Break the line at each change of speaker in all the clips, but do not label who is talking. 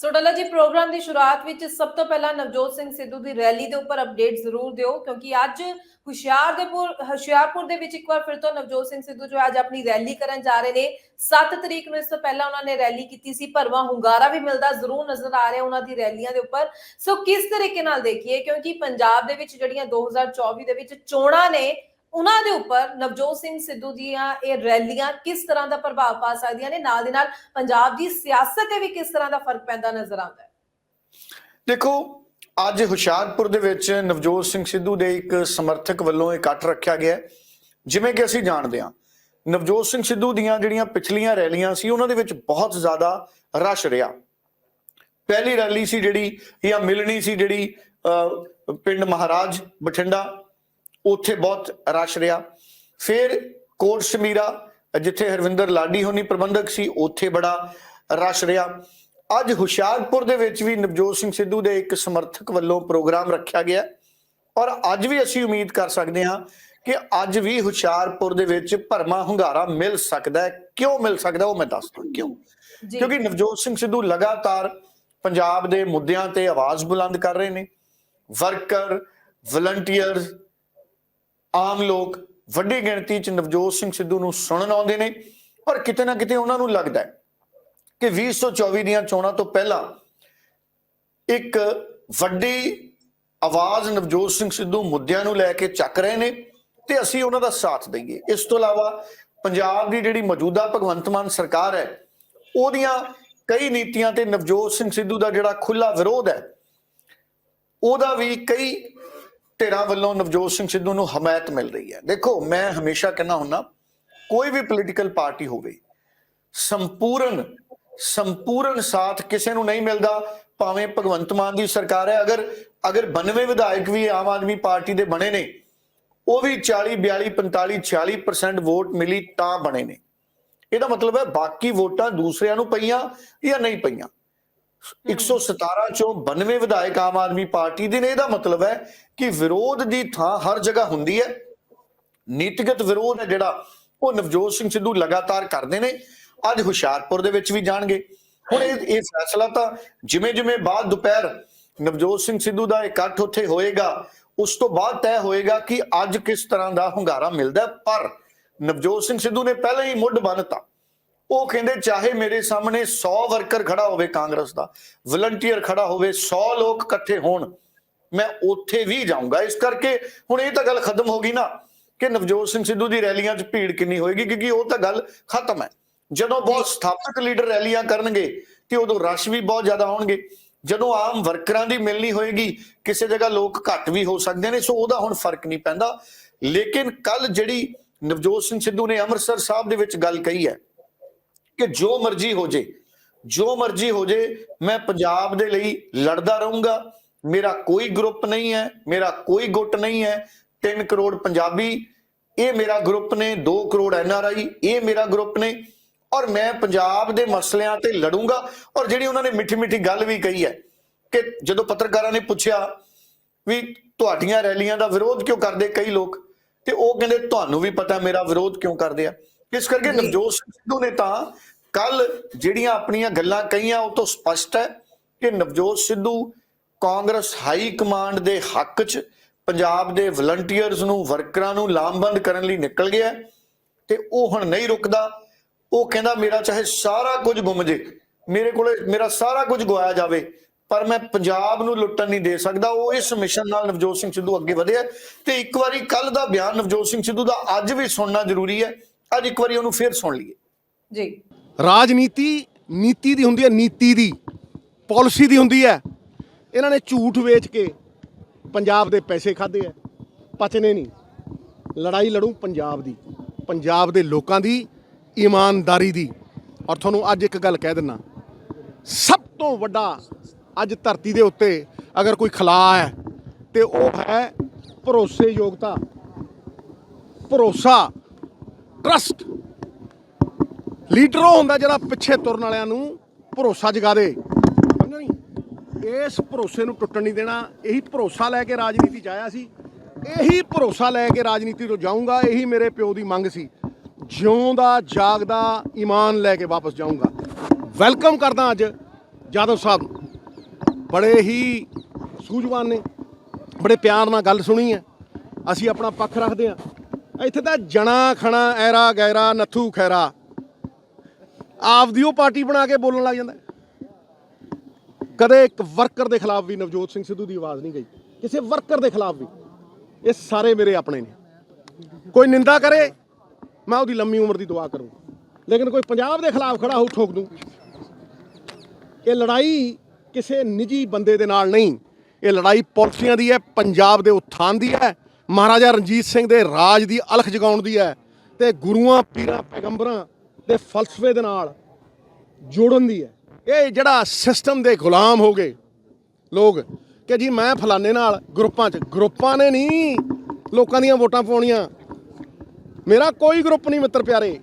ਸੋ ਡੱਲਾ ਜੀ, ਪ੍ਰੋਗਰਾਮ ਦੀ ਸ਼ੁਰੂਆਤ ਵਿੱਚ ਸਭ ਤੋਂ ਪਹਿਲਾਂ ਨਵਜੋਤ ਸਿੰਘ ਸਿੱਧੂ ਦੀ ਰੈਲੀ ਦੇ ਉੱਪਰ ਅਪਡੇਟ ਜ਼ਰੂਰ ਦਿਓ, ਕਿਉਂਕਿ ਅੱਜ ਹੁਸ਼ਿਆਰਦੇਪੁਰ, ਹੁਸ਼ਿਆਰਪੁਰ ਦੇ ਵਿੱਚ ਇੱਕ ਵਾਰ ਫਿਰ ਤੋਂ ਨਵਜੋਤ ਸਿੰਘ ਸਿੱਧੂ ਜੋ ਹੈ ਅੱਜ ਆਪਣੀ ਰੈਲੀ ਕਰਨ ਜਾ ਰਹੇ ਨੇ। 7 ਤਰੀਕ ਨੂੰ ਇਸ ਤੋਂ ਪਹਿਲਾਂ ਉਹਨਾਂ ਨੇ ਰੈਲੀ ਕੀਤੀ ਸੀ, ਭਰਵਾਂ ਹੁੰਗਾਰਾ ਵੀ ਮਿਲਦਾ ਜ਼ਰੂਰ ਨਜ਼ਰ ਆ ਰਿਹਾ ਉਹਨਾਂ ਦੀ ਰੈਲੀਆਂ ਦੇ ਉੱਪਰ। ਸੋ ਕਿਸ ਤਰੀਕੇ ਨਾਲ ਦੇਖੀਏ, ਕਿਉਂਕਿ ਪੰਜਾਬ ਦੇ ਵਿੱਚ ਜਿਹੜੀਆਂ 2024 ਦੇ ਵਿੱਚ ਚੋਣਾਂ ਨੇ ਉਹਨਾਂ ਦੇ ਉੱਪਰ ਨਵਜੋਤ ਸਿੰਘ ਸਿੱਧੂ ਦੀਆਂ ਇਹ ਰੈਲੀਆਂ ਕਿਸ ਤਰ੍ਹਾਂ ਦਾ ਪ੍ਰਭਾਵ ਪਾ ਸਕਦੀਆਂ ਨੇ? ਨਾਲ ਦੀ ਨਾਲ ਪੰਜਾਬ ਦੀ ਸਿਆਸਤ ਤੇ ਵੀ ਕਿਸ ਤਰ੍ਹਾਂ ਦਾ ਫ਼ਰਕ ਪੈਂਦਾ ਨਜ਼ਰ ਆਉਂਦਾ ਹੈ?
ਦੇਖੋ ਅੱਜ ਹੁਸ਼ਿਆਰਪੁਰ ਦੇ ਵਿੱਚ ਨਵਜੋਤ ਸਿੰਘ ਸਿੱਧੂ ਦੇ ਇੱਕ ਸਮਰਥਕ ਵੱਲੋਂ ਇਕੱਠ ਰੱਖਿਆ ਗਿਆ ਜਿਵੇਂ ਕਿ ਅਸੀਂ ਜਾਣਦੇ ਹਾਂ ਨਵਜੋਤ ਸਿੰਘ ਸਿੱਧੂ ਦੀਆਂ ਜਿਹੜੀਆਂ ਪਿਛਲੀਆਂ ਰੈਲੀਆਂ ਸੀ ਉਹਨਾਂ ਦੇ ਵਿੱਚ ਬਹੁਤ ਜ਼ਿਆਦਾ ਰਸ਼ ਰਿਹਾ। ਪਹਿਲੀ ਰੈਲੀ ਸੀ ਜਿਹੜੀ ਜਾਂ ਮਿਲਣੀ ਸੀ ਜਿਹੜੀ ਅਹ, ਪਿੰਡ ਮਹਾਰਾਜ ਬਠਿੰਡਾ ਉੱਥੇ ਬਹੁਤ ਰਸ਼ ਰਿਹਾ। ਫਿਰ ਕੋਟ ਸ਼ਮੀਰਾ ਜਿੱਥੇ ਹਰਵਿੰਦਰ ਲਾਡੀ ਹੋਣੀ ਪ੍ਰਬੰਧਕ ਸੀ ਉੱਥੇ ਬੜਾ ਰਸ਼ ਰਿਹਾ। ਅੱਜ ਹੁਸ਼ਿਆਰਪੁਰ ਦੇ ਵਿੱਚ ਵੀ ਨਵਜੋਤ ਸਿੰਘ ਸਿੱਧੂ ਦੇ ਇੱਕ ਸਮਰਥਕ ਵੱਲੋਂ ਪ੍ਰੋਗਰਾਮ ਰੱਖਿਆ ਗਿਆ। ਔਰ ਅੱਜ ਵੀ ਅਸੀਂ ਉਮੀਦ ਕਰ ਸਕਦੇ ਹਾਂ ਕਿ ਅੱਜ ਵੀ ਹੁਸ਼ਿਆਰਪੁਰ ਦੇ ਵਿੱਚ ਭਰਮਾ ਹੁੰਗਾਰਾ ਮਿਲ ਸਕਦਾ ਹੈ। ਕਿਉਂ ਮਿਲ ਸਕਦਾ ਉਹ ਮੈਂ ਦੱਸਦਾ। ਕਿਉਂ? ਕਿਉਂਕਿ ਨਵਜੋਤ ਸਿੰਘ ਸਿੱਧੂ ਲਗਾਤਾਰ ਪੰਜਾਬ ਦੇ ਮੁੱਦਿਆਂ ਤੇ ਆਵਾਜ਼ ਬੁਲੰਦ ਕਰ ਰਹੇ ਨੇ। ਵਰਕਰ ਵਲੰਟੀਅਰਸ ਆਮ ਲੋਕ ਵੱਡੀ ਗਿਣਤੀ 'ਚ ਨਵਜੋਤ ਸਿੰਘ ਸਿੱਧੂ ਨੂੰ ਸੁਣਨ ਆਉਂਦੇ ਨੇ, ਪਰ ਕਿਤੇ ਨਾ ਕਿਤੇ ਉਹਨਾਂ ਨੂੰ ਲੱਗਦਾ ਹੈ ਕਿ 2024 ਦੀਆਂ ਚੋਣਾਂ ਤੋਂ ਪਹਿਲਾਂ ਇੱਕ ਵੱਡੀ ਆਵਾਜ਼ ਨਵਜੋਤ ਸਿੰਘ ਸਿੱਧੂ ਮੁੱਦਿਆਂ ਨੂੰ ਲੈ ਕੇ ਚੱਕ ਰਹੇ ਨੇ ਤੇ ਅਸੀਂ ਉਹਨਾਂ ਦਾ ਸਾਥ ਦਈਏ। ਇਸ ਤੋਂ ਇਲਾਵਾ ਪੰਜਾਬ ਦੀ ਜਿਹੜੀ ਮੌਜੂਦਾ ਭਗਵੰਤ ਮਾਨ ਸਰਕਾਰ ਹੈ, ਉਹਦੀਆਂ ਕਈ ਨੀਤੀਆਂ ਤੇ ਨਵਜੋਤ ਸਿੰਘ ਸਿੱਧੂ ਦਾ ਜਿਹੜਾ ਖੁੱਲਾ ਵਿਰੋਧ ਹੈ, ਉਹਦਾ ਵੀ ਕਈ ਧਿਰਾਂ ਵੱਲੋਂ ਨਵਜੋਤ ਸਿੰਘ ਸਿੱਧੂ ਨੂੰ ਹਮਾਇਤ ਮਿਲ ਰਹੀ ਹੈ। ਦੇਖੋ ਮੈਂ ਹਮੇਸ਼ਾ ਕਹਿੰਦਾ ਹੁੰਨਾ ਕੋਈ ਵੀ ਪੋਲੀਟੀਕਲ ਪਾਰਟੀ ਹੋਵੇ ਸੰਪੂਰਨ ਸੰਪੂਰਨ ਸਾਥ ਕਿਸੇ ਨੂੰ ਨਹੀਂ ਮਿਲਦਾ ਭਾਵੇਂ ਭਗਵੰਤ ਮਾਨ ਦੀ ਸਰਕਾਰ ਹੈ ਅਗਰ ਅਗਰ 92 ਵਿਧਾਇਕ ਵੀ ਆਮ ਆਦਮੀ ਪਾਰਟੀ ਦੇ ਬਣੇ ਨੇ ਉਹ ਵੀ 40 42 45 46% ਵੋਟ ਮਿਲੀ ਤਾਂ ਬਣੇ ਨੇ। ਇਹਦਾ ਮਤਲਬ ਹੈ ਬਾਕੀ ਵੋਟਾਂ ਦੂਸਰਿਆਂ ਨੂੰ ਪਈਆਂ ਜਾਂ ਨਹੀਂ ਪਈਆਂ? 117 ਚੋਂ 92 ਵਿਧਾਇਕ ਆਮ ਆਦਮੀ ਪਾਰਟੀ ਦੇ ਨੇ ਇਹਦਾ ਮਤਲਬ ਹੈ ਕਿ ਵਿਰੋਧ ਦੀ ਥਾਂ ਹਰ ਜਗ੍ਹਾ ਹੁੰਦੀ ਹੈ। ਨੀਤੀਗਤ ਵਿਰੋਧ ਹੈ ਜਿਹੜਾ, ਉਹ ਨਵਜੋਤ ਸਿੰਘ ਸਿੱਧੂ ਲਗਾਤਾਰ ਕਰਦੇ ਨੇ। ਅੱਜ ਹੁਸ਼ਿਆਰਪੁਰ ਦੇ ਵਿੱਚ ਵੀ ਜਾਣਗੇ। ਹੁਣ ਇਹ ਇਹ ਫੈਸਲਾ ਤਾਂ ਜਿਵੇਂ ਜਿਵੇਂ ਬਾਅਦ ਦੁਪਹਿਰ ਨਵਜੋਤ ਸਿੰਘ ਸਿੱਧੂ ਦਾ ਇਕੱਠ ਉੱਥੇ ਹੋਏਗਾ, ਉਸ ਤੋਂ ਬਾਅਦ ਤੈਅ ਹੋਏਗਾ ਕਿ ਅੱਜ ਕਿਸ ਤਰ੍ਹਾਂ ਦਾ ਹੁੰਗਾਰਾ ਮਿਲਦਾ ਪਰ ਨਵਜੋਤ ਸਿੰਘ ਸਿੱਧੂ ਨੇ ਪਹਿਲਾਂ ਹੀ ਮੁੱਢ ਬੰਨਤਾ ਉਹ ਕਹਿੰਦੇ, ਚਾਹੇ ਮੇਰੇ ਸਾਹਮਣੇ 100 ਵਰਕਰ ਖੜਾ ਹੋਵੇ ਕਾਂਗਰਸ ਦਾ, ਵਲੰਟੀਅਰ ਖੜਾ ਹੋਵੇ 100 ਲੋਕ ਇਕੱਠੇ ਹੋਣ ਮੈਂ ਉੱਥੇ ਵੀ ਜਾਊਂਗਾ। ਇਸ ਕਰਕੇ ਹੁਣ ਇਹ ਤਾਂ ਗੱਲ ਖਤਮ ਹੋ ਗਈ ਨਾ ਕਿ ਨਵਜੋਤ ਸਿੰਘ ਸਿੱਧੂ ਦੀ ਰੈਲੀਆਂ 'ਚ ਭੀੜ ਕਿੰਨੀ ਹੋਏਗੀ ਕਿਉਂਕਿ ਉਹ ਤਾਂ ਗੱਲ ਖਤਮ ਹੈ। ਜਦੋਂ ਬਹੁਤ ਸਥਾਪਕ ਲੀਡਰ ਰੈਲੀਆਂ ਕਰਨਗੇ ਤੇ ਉਦੋਂ ਰਸ਼ ਵੀ ਬਹੁਤ ਜ਼ਿਆਦਾ ਹੋਣਗੇ। ਜਦੋਂ ਆਮ ਵਰਕਰਾਂ ਦੀ ਮਿਲਣੀ ਹੋਏਗੀ ਕਿਸੇ ਜਗ੍ਹਾ ਲੋਕ ਘੱਟ ਵੀ ਹੋ ਸਕਦੇ ਨੇ ਸੋ ਉਹਦਾ ਹੁਣ ਫ਼ਰਕ ਨਹੀਂ ਪੈਂਦਾ। ਲੇਕਿਨ ਕੱਲ ਜਿਹੜੀ ਨਵਜੋਤ ਸਿੰਘ ਸਿੱਧੂ ਨੇ ਅੰਮ੍ਰਿਤਸਰ ਸਾਹਿਬ ਦੇ ਵਿੱਚ ਗੱਲ ਕਹੀ ਹੈ ਕਿ ਜੋ ਮਰਜ਼ੀ ਹੋ ਜੇ ਜੋ ਮਰਜ਼ੀ ਹੋ ਜੇ ਮੈਂ ਪੰਜਾਬ ਦੇ ਲਈ ਲੜਦਾ ਰਹੂੰਗਾ। ਮੇਰਾ ਕੋਈ ਗਰੁੱਪ ਨਹੀਂ ਹੈ ਮੇਰਾ ਕੋਈ ਗੁੱਟ ਨਹੀਂ ਹੈ 3 ਕਰੋੜ ਪੰਜਾਬੀ ਇਹ ਮੇਰਾ ਗਰੁੱਪ ਨੇ 2 ਕਰੋੜ ਐਨਆਰਆਈ ਇਹ ਮੇਰਾ ਗਰੁੱਪ ਨੇ ਔਰ ਮੈਂ ਪੰਜਾਬ ਦੇ ਮਸਲਿਆਂ ਤੇ ਲੜੂੰਗਾ ਔਰ ਜਿਹੜੀ ਉਹਨਾਂ ਨੇ ਮਿੱਠੀ ਮਿੱਠੀ ਗੱਲ ਵੀ ਕਹੀ ਹੈ ਕਿ ਜਦੋਂ ਪੱਤਰਕਾਰਾਂ ਨੇ ਪੁੱਛਿਆ ਵੀ ਤੁਹਾਡੀਆਂ ਰੈਲੀਆਂ ਦਾ ਵਿਰੋਧ ਕਿਉਂ ਕਰਦੇ ਕਈ ਲੋਕ ਤੇ ਉਹ ਕਹਿੰਦੇ ਤੁਹਾਨੂੰ ਵੀ ਪਤਾ ਮੇਰਾ ਵਿਰੋਧ ਕਿਉਂ ਕਰਦੇ ਆ ਇਸ ਕਰਕੇ। ਨਵਜੋਤ ਸਿੰਘ ਸਿੱਧੂ ਨੇ ਤਾਂ ਕੱਲ ਜਿਹੜੀਆਂ ਆਪਣੀਆਂ ਗੱਲਾਂ ਕਹੀਆਂ ਉਹ ਤੋਂ ਸਪਸ਼ਟ ਹੈ ਕਿ ਨਵਜੋਤ ਸਿੱਧੂ ਕਾਂਗਰਸ ਹਾਈ ਕਮਾਂਡ ਦੇ ਹੱਕ 'ਚ ਪੰਜਾਬ ਦੇ ਵਲੰਟੀਅਰਸ ਨੂੰ ਵਰਕਰਾਂ ਨੂੰ ਲਾਮਬੰਦ ਕਰਨ ਲਈ ਨਿਕਲ ਗਿਆ ਤੇ ਉਹ ਹੁਣ ਨਹੀਂ ਰੁਕਦਾ। ਉਹ ਕਹਿੰਦਾ ਮੇਰਾ ਚਾਹੇ ਸਾਰਾ ਕੁਝ ਗੁੰਮ ਜੇ ਮੇਰੇ ਕੋਲੇ ਮੇਰਾ ਸਾਰਾ ਕੁਝ ਗਵਾਇਆ ਜਾਵੇ ਪਰ ਮੈਂ ਪੰਜਾਬ ਨੂੰ ਲੁੱਟਣ ਨਹੀਂ ਦੇ ਸਕਦਾ। ਉਹ ਇਸ ਮਿਸ਼ਨ ਨਾਲ ਨਵਜੋਤ ਸਿੰਘ ਸਿੱਧੂ ਅੱਗੇ ਵਧਿਆ ਤੇ ਇੱਕ ਵਾਰੀ ਕੱਲ ਦਾ ਬਿਆਨ ਨਵਜੋਤ ਸਿੰਘ ਸਿੱਧੂ ਦਾ ਅੱਜ ਵੀ ਸੁਣਨਾ ਜ਼ਰੂਰੀ ਹੈ। ਅੱਜ ਇੱਕ ਵਾਰੀ ਉਹਨੂੰ ਫੇਰ ਸੁਣ ਲਈਏ।
ਜੀ।
ਰਾਜਨੀਤੀ ਨੀਤੀ ਦੀ ਹੁੰਦੀ ਹੈ ਨੀਤੀ ਦੀ ਪਾਲਿਸੀ ਦੀ ਹੁੰਦੀ ਹੈ। ਇਹਨਾਂ ਨੇ ਝੂਠ ਵੇਚ ਕੇ ਪੰਜਾਬ ਦੇ ਪੈਸੇ ਖਾਦੇ ਆ। ਪਚਨੇ ਨਹੀਂ। ਲੜਾਈ ਲੜੂ ਪੰਜਾਬ ਦੀ। ਪੰਜਾਬ ਦੇ ਲੋਕਾਂ ਦੀ, ਇਮਾਨਦਾਰੀ ਦੀ। ਔਰ ਤੁਹਾਨੂੰ ਅੱਜ ਇੱਕ ਗੱਲ ਕਹਿ ਦਿੰਨਾ ਸਭ ਤੋਂ ਵੱਡਾ ਅੱਜ ਧਰਤੀ ਦੇ ਉੱਤੇ ਅਗਰ ਕੋਈ ਖਲਾ ਹੈ, ਤੇ ਉਹ ਹੈ ਭਰੋਸੇਯੋਗਤਾ। ਭਰੋਸਾ ਟਰਸਟ ਲੀਡਰ ਉਹ ਹੁੰਦਾ ਜਿਹੜਾ ਪਿੱਛੇ ਤੁਰਨ ਵਾਲਿਆਂ ਨੂੰ ਭਰੋਸਾ ਜਗਾ ਦੇ। ਇਸ ਭਰੋਸੇ ਨੂੰ ਟੁੱਟਣ ਨਹੀਂ ਦੇਣਾ, ਇਹੀ ਭਰੋਸਾ ਲੈ ਕੇ ਰਾਜਨੀਤੀ 'ਚ ਆਇਆ ਸੀ। ਇਹੀ ਭਰੋਸਾ ਲੈ ਕੇ ਰਾਜਨੀਤੀ ਤੋਂ ਜਾਊਂਗਾ, ਇਹੀ ਮੇਰੇ ਪਿਓ ਦੀ ਮੰਗ ਸੀ। ਜਿਉਂਦਾ, ਜਾਗਦਾ, ਈਮਾਨ ਲੈ ਕੇ ਵਾਪਸ ਜਾਊਂਗਾ। ਵੈਲਕਮ ਕਰਦਾ ਅੱਜ ਜਾਦਵ ਸਾਹਿਬ ਨੂੰ। ਬੜੇ ਹੀ ਸੂਝਵਾਨ ਨੇ, ਬੜੇ ਪਿਆਰ ਨਾਲ ਗੱਲ ਸੁਣੀ ਹੈ। ਅਸੀਂ ਆਪਣਾ ਪੱਖ ਰੱਖਦੇ ਹਾਂ। ਇੱਥੇ ਤਾਂ ਜਣਾ ਖਣਾ, ਐਰਾ, ਗੈਰਾ, ਨੱਥੂ ਖੈਰਾ। ਆਪਦੀ ਉਹ ਪਾਰਟੀ ਬਣਾ ਕੇ ਬੋਲਣ ਲੱਗ ਜਾਂਦਾ। ਕਦੇ ਇੱਕ ਵਰਕਰ ਦੇ ਖਿਲਾਫ ਵੀ ਨਵਜੋਤ ਸਿੰਘ ਸਿੱਧੂ ਦੀ ਆਵਾਜ਼ ਨਹੀਂ ਗਈ। ਕਿਸੇ ਵਰਕਰ ਦੇ ਖਿਲਾਫ ਵੀ। ਇਹ ਸਾਰੇ ਮੇਰੇ ਆਪਣੇ ਨੇ। ਕੋਈ ਨਿੰਦਾ ਕਰੇ, ਮੈਂ ਉਹਦੀ ਲੰਮੀ ਉਮਰ ਦੀ ਦੁਆ ਕਰੂੰ। ਲੇਕਿਨ ਕੋਈ ਪੰਜਾਬ ਦੇ ਖਿਲਾਫ ਖੜਾ ਹੋ ਠੋਕ ਦੂੰ। ਇਹ ਲੜਾਈ ਕਿਸੇ ਨਿੱਜੀ ਬੰਦੇ ਦੇ ਨਾਲ ਨਹੀਂ। ਇਹ ਲੜਾਈ ਪਾਲਿਸੀਆਂ ਦੀ ਹੈ, ਪੰਜਾਬ ਦੇ ਉત્ਥਾਨ ਦੀ ਹੈ, ਮਹਾਰਾਜਾ ਰਣਜੀਤ ਸਿੰਘ ਦੇ ਰਾਜ ਦੀ ਅਲਖ ਜਗਾਉਣ ਦੀ ਹੈ ਤੇ ਗੁਰੂਆਂ, ਪੀਰਾਂ, ਪੈਗੰਬਰਾਂ ਦੇ ਫਲਸਫੇ ਦੇ ਨਾਲ ਜੋੜਨ ਦੀ ਹੈ। ਇਹ ਜਿਹੜਾ ਸਿਸਟਮ ਦੇ ਗੁਲਾਮ ਹੋ ਗਏ ਲੋਕ ਕਿ ਜੀ ਮੈਂ ਫਲਾਣੇ ਨਾਲ ਗਰੁੱਪਾਂ 'ਚ, ਗਰੁੱਪਾਂ ਨੇ ਨਹੀਂ ਲੋਕਾਂ ਦੀਆਂ ਵੋਟਾਂ ਪਾਉਣੀਆਂ। ਮੇਰਾ ਕੋਈ ਗਰੁੱਪ ਨਹੀਂ ਮਿੱਤਰ ਪਿਆਰੇ।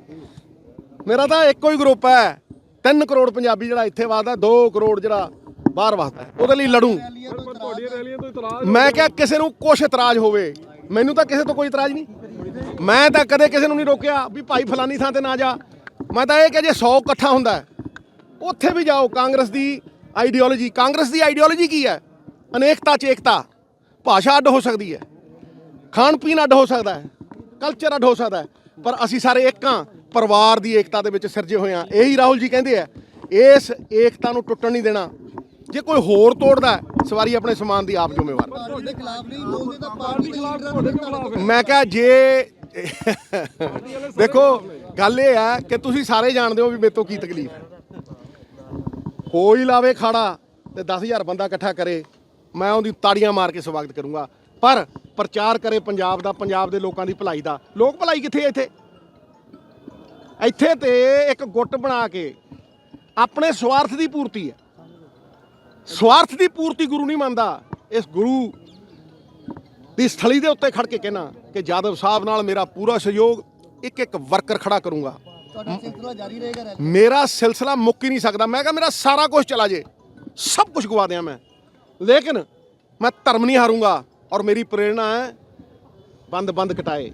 ਮੇਰਾ ਤਾਂ ਇੱਕੋ ਹੀ ਗਰੁੱਪ ਹੈ। 3 ਕਰੋੜ ਪੰਜਾਬੀ ਜਿਹੜਾ ਇੱਥੇ ਵਸਦਾ 2 ਕਰੋੜ ਜਿਹੜਾ ਬਾਹਰ ਵਸਦਾ। ਉਹਦੇ ਲਈ ਲੜੂ। ਮੈਂ ਕਿਹਾ ਕਿਸੇ ਨੂੰ ਕੁਛ ਇਤਰਾਜ਼ ਹੋਵੇ। ਮੈਨੂੰ ਤਾਂ ਕਿਸੇ ਤੋਂ ਕੋਈ ਇਤਰਾਜ਼ ਨਹੀਂ। ਮੈਂ ਤਾਂ ਕਦੇ ਕਿਸੇ ਨੂੰ ਨਹੀਂ ਰੋਕਿਆ ਵੀ ਭਾਈ ਫਲਾਨੀ ਥਾਂ ਤੇ ਨਾ ਜਾ। ਮੈਂ ਤਾਂ ਇਹ ਕਿ ਜੇ 100 ਇਕੱਠਾ ਹੁੰਦਾ ਉੱਥੇ ਵੀ ਜਾਓ ਕਾਂਗਰਸ ਦੀ ਆਈਡੀਓਲੋਜੀ ਕਾਂਗਰਸ ਦੀ ਆਈਡੀਓਲੋਜੀ ਕੀ ਹੈ? ਅਨੇਕਤਾ ਚ ਏਕਤਾ। ਭਾਸ਼ਾ ਅੱਡ ਹੋ ਸਕਦੀ ਹੈ। ਖਾਣ ਪੀਣ ਅੱਡ ਹੋ ਸਕਦਾ ਹੈ। ਕਲਚਰ ਅੱਡ ਹੋ ਸਕਦਾ ਹੈ। ਪਰ ਅਸੀਂ ਸਾਰੇ ਇੱਕ ਹਾਂ। ਪਰਿਵਾਰ ਦੀ ਏਕਤਾ ਦੇ ਵਿੱਚ ਸਿਰਜੇ ਹੋਏ ਹਾਂ। ਇਹੀ ਰਾਹੁਲ ਜੀ ਕਹਿੰਦੇ ਆ ਇਸ ਏਕਤਾ ਨੂੰ ਟੁੱਟਣ ਨਹੀਂ ਦੇਣਾ। ਜੇ ਕੋਈ ਹੋਰ ਤੋੜਦਾ ਸਵਾਰੀ ਆਪਣੇ ਸਮਾਨ ਦੀ ਆਪ ਜ਼ਿੰਮੇਵਾਰ। ਮੈਂ ਕਿਹਾ ਜੇ ਦੇਖੋ ਗੱਲ ਇਹ ਹੈ ਕਿ ਤੁਸੀਂ ਸਾਰੇ ਜਾਣਦੇ ਹੋ ਵੀ ਮੇਰੇ ਤੋਂ ਕੀ ਤਕਲੀਫ ਹੈ। ਕੋਈ ਲਾਵੇ ਖਾੜਾ ਤੇ 10000 ਬੰਦਾ ਇਕੱਠਾ ਕਰੇ, ਮੈਂ ਉਹਦੀ ਤਾੜੀਆਂ ਮਾਰ ਕੇ ਸਵਾਗਤ ਕਰੂੰਗਾ। ਪਰ ਪ੍ਰਚਾਰ ਕਰੇ ਪੰਜਾਬ ਦਾ, ਪੰਜਾਬ ਦੇ ਲੋਕਾਂ ਦੀ ਭਲਾਈ ਦਾ। ਲੋਕ ਭਲਾਈ ਕਿੱਥੇ ਹੈ ਇੱਥੇ? ਇੱਥੇ ਤੇ ਇੱਕ ਗੁੱਟ ਬਣਾ ਕੇ ਆਪਣੇ ਸਵਾਰਥ ਦੀ ਪੂਰਤੀ ਹੈ। ਸਵਾਰਥ ਦੀ ਪੂਰਤੀ ਗੁਰੂ ਨਹੀਂ ਮੰਨਦਾ। ਇਸ ਗੁਰੂ ਦੀ ਸਥਲੀ ਦੇ ਉੱਤੇ ਖੜ ਕੇ ਕਹਿਣਾ ਕਿ ਜਾਦਵ ਸਾਹਿਬ ਨਾਲ ਮੇਰਾ ਪੂਰਾ ਸਹਿਯੋਗ ਇੱਕ ਇੱਕ ਵਰਕਰ ਖੜਾ ਕਰੂੰਗਾ।
ਤੁਹਾਡਾ ਸਿਲਸਿਲਾ ਜਾਰੀ ਰਹੇਗਾ ਰੈਲੀ
ਮੇਰਾ ਸਿਲਸਿਲਾ ਮੁੱਕ ਹੀ ਨਹੀਂ ਸਕਦਾ। ਮੈਂ ਕਿਹਾ ਮੇਰਾ ਸਾਰਾ ਕੁਝ ਚਲਾ ਜੇ। ਸਭ ਕੁਝ ਗਵਾ ਦਿਆਂ ਮੈਂ। ਲੇਕਿਨ ਮੈਂ ਧਰਮ ਨਹੀਂ ਹਾਰੂੰਗਾ ਔਰ ਮੇਰੀ ਪ੍ਰੇਰਣਾ ਹੈ ਬੰਦ ਬੰਦ ਕਟਾਏ।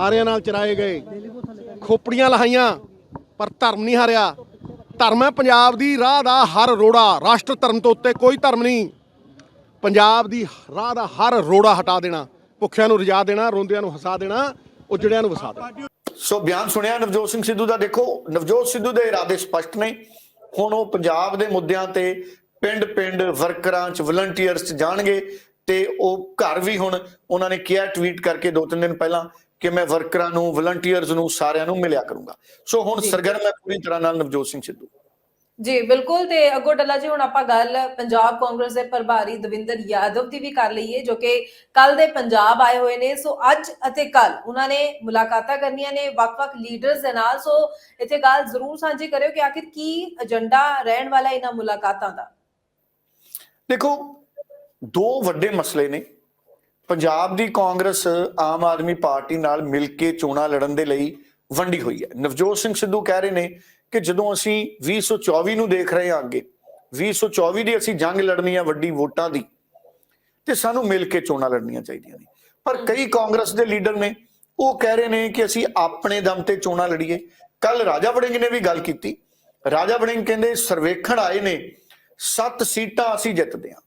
ਆਰਿਆਂ ਨਾਲ ਚਰਾਏ ਗਏ। ਖੋਪੜੀਆਂ ਲਹਾਈਆਂ, ਪਰ ਧਰਮ ਨਹੀਂ ਹਾਰਿਆ। ਧਰਮ ਹੈ ਪੰਜਾਬ ਦੀ ਰਾਹ ਦਾ ਹਰ ਰੋੜਾ। ਰਾਸ਼ਟਰ ਧਰਮ ਤੋਂ ਉੱਤੇ ਕੋਈ ਧਰਮ ਨਹੀਂ। ਪੰਜਾਬ ਦੀ ਰਾਹ ਦਾ ਹਰ ਰੋੜਾ ਹਟਾ ਦੇਣਾ। ਭੁੱਖਿਆਂ ਨੂੰ ਰਜਾ ਦੇਣਾ, ਰੋਂਦਿਆਂ ਨੂੰ ਹਸਾ ਦੇਣਾ, ਉਜੜਿਆਂ ਨੂੰ ਵਸਾ ਦੇਣਾ।
ਸੋ ਬਿਆਨ ਸੁਣਿਆ ਨਵਜੋਤ ਸਿੰਘ ਸਿੱਧੂ ਦਾ ਦੇਖੋ ਨਵਜੋਤ ਸਿੱਧੂ ਦੇ ਇਰਾਦੇ ਸਪਸ਼ਟ ਨੇ। ਹੁਣ ਉਹ ਪੰਜਾਬ ਦੇ ਮੁੱਦਿਆਂ ਤੇ ਪਿੰਡ-ਪਿੰਡ ਵਰਕਰਾਂ ਚ ਵਲੰਟੀਅਰਸ ਚ ਜਾਣਗੇ ਤੇ ਉਹ ਘਰ ਵੀ ਹੁਣ ਉਹਨਾਂ ਨੇ ਕਿਹਾ ਟਵੀਟ ਕਰਕੇ ਦੋ ਤਿੰਨ ਦਿਨ ਪਹਿਲਾਂ ਕਿ ਮੈਂ ਵਰਕਰਾਂ ਨੂੰ ਵਲੰਟੀਅਰਸ ਨੂੰ ਸਾਰਿਆਂ ਨੂੰ ਮਿਲਿਆ ਕਰੂੰਗਾ। ਸੋ ਹੁਣ। ਸਰਗਰਮ ਹੈ ਪੂਰੀ ਤਰ੍ਹਾਂ ਨਾਲ ਨਵਜੋਤ ਸਿੰਘ ਸਿੱਧੂ।
ਜੀ, ਬਿਲਕੁਲ ਤੇ ਅੱਗੋ ਡੱਲਾ ਜੀ, ਹੁਣ ਆਪਾਂ ਗੱਲ ਪੰਜਾਬ ਕਾਂਗਰਸ ਦੇ ਪ੍ਰਭਾਰੀ ਦਵਿੰਦਰ ਯਾਦਵ ਦੀ ਵੀ ਕਰ ਲਈਏ, ਜੋ ਕਿ ਕੱਲ ਦੇ ਪੰਜਾਬ ਆਏ ਹੋਏ ਨੇ। ਸੋ ਅੱਜ ਅਤੇ ਕੱਲ ਉਹਨਾਂ ਨੇ ਮੁਲਾਕਾਤਾਂ ਕਰਨੀਆਂ ਨੇ, ਵੱਖ-ਵੱਖ ਲੀਡਰਸ ਦੇ ਨਾਲ। ਸੋ ਇੱਥੇ ਗੱਲ ਜ਼ਰੂਰ ਸਾਂਝੀ ਕਰਿਓ ਕਿ ਆਖਿਰ ਕੀ ਏਜੰਡਾ ਰਹਿਣ ਵਾਲਾ ਇਹਨਾਂ ਮੁਲਾਕਾਤਾਂ ਦਾ।
ਦੇਖੋ, ਦੋ ਵੱਡੇ ਮਸਲੇ ਨੇ। ਪੰਜਾਬ ਦੀ ਕਾਂਗਰਸ ਆਮ ਆਦਮੀ ਪਾਰਟੀ ਨਾਲ ਮਿਲ ਕੇ ਚੋਣਾਂ ਲੜਨ ਦੇ ਲਈ ਵੰਡੀ ਹੋਈ ਹੈ। ਨਵਜੋਤ ਸਿੰਘ ਸਿੱਧੂ ਕਹਿ ਰਹੇ ਨੇ ਕਿ ਜਦੋਂ ਅਸੀਂ 2024 ਨੂੰ ਦੇਖ ਰਹੇ ਹਾਂ ਅੱਗੇ 2024 ਦੀ ਅਸੀਂ ਜੰਗ ਲੜਨੀ ਆ ਵੱਡੀ ਵੋਟਾਂ ਦੀ, ਤੇ ਸਾਨੂੰ ਮਿਲ ਕੇ ਚੋਣਾਂ ਲੜਨੀਆਂ ਚਾਹੀਦੀਆਂ ਨੇ। ਪਰ ਕਈ ਕਾਂਗਰਸ ਦੇ ਲੀਡਰ ਨੇ, ਉਹ ਕਹਿ ਰਹੇ ਨੇ ਕਿ ਅਸੀਂ ਆਪਣੇ ਦਮ ਤੇ ਚੋਣਾਂ ਲੜੀਏ। ਕੱਲ ਰਾਜਾ ਵੜਿੰਗ ਨੇ ਵੀ ਗੱਲ ਕੀਤੀ। ਰਾਜਾ ਵੜਿੰਗ ਕਹਿੰਦੇ, ਸਰਵੇਖਣ ਆਏ ਨੇ, ਸੱਤ ਸੀਟਾਂ ਅਸੀਂ ਜਿੱਤਦੇ ਹਾਂ।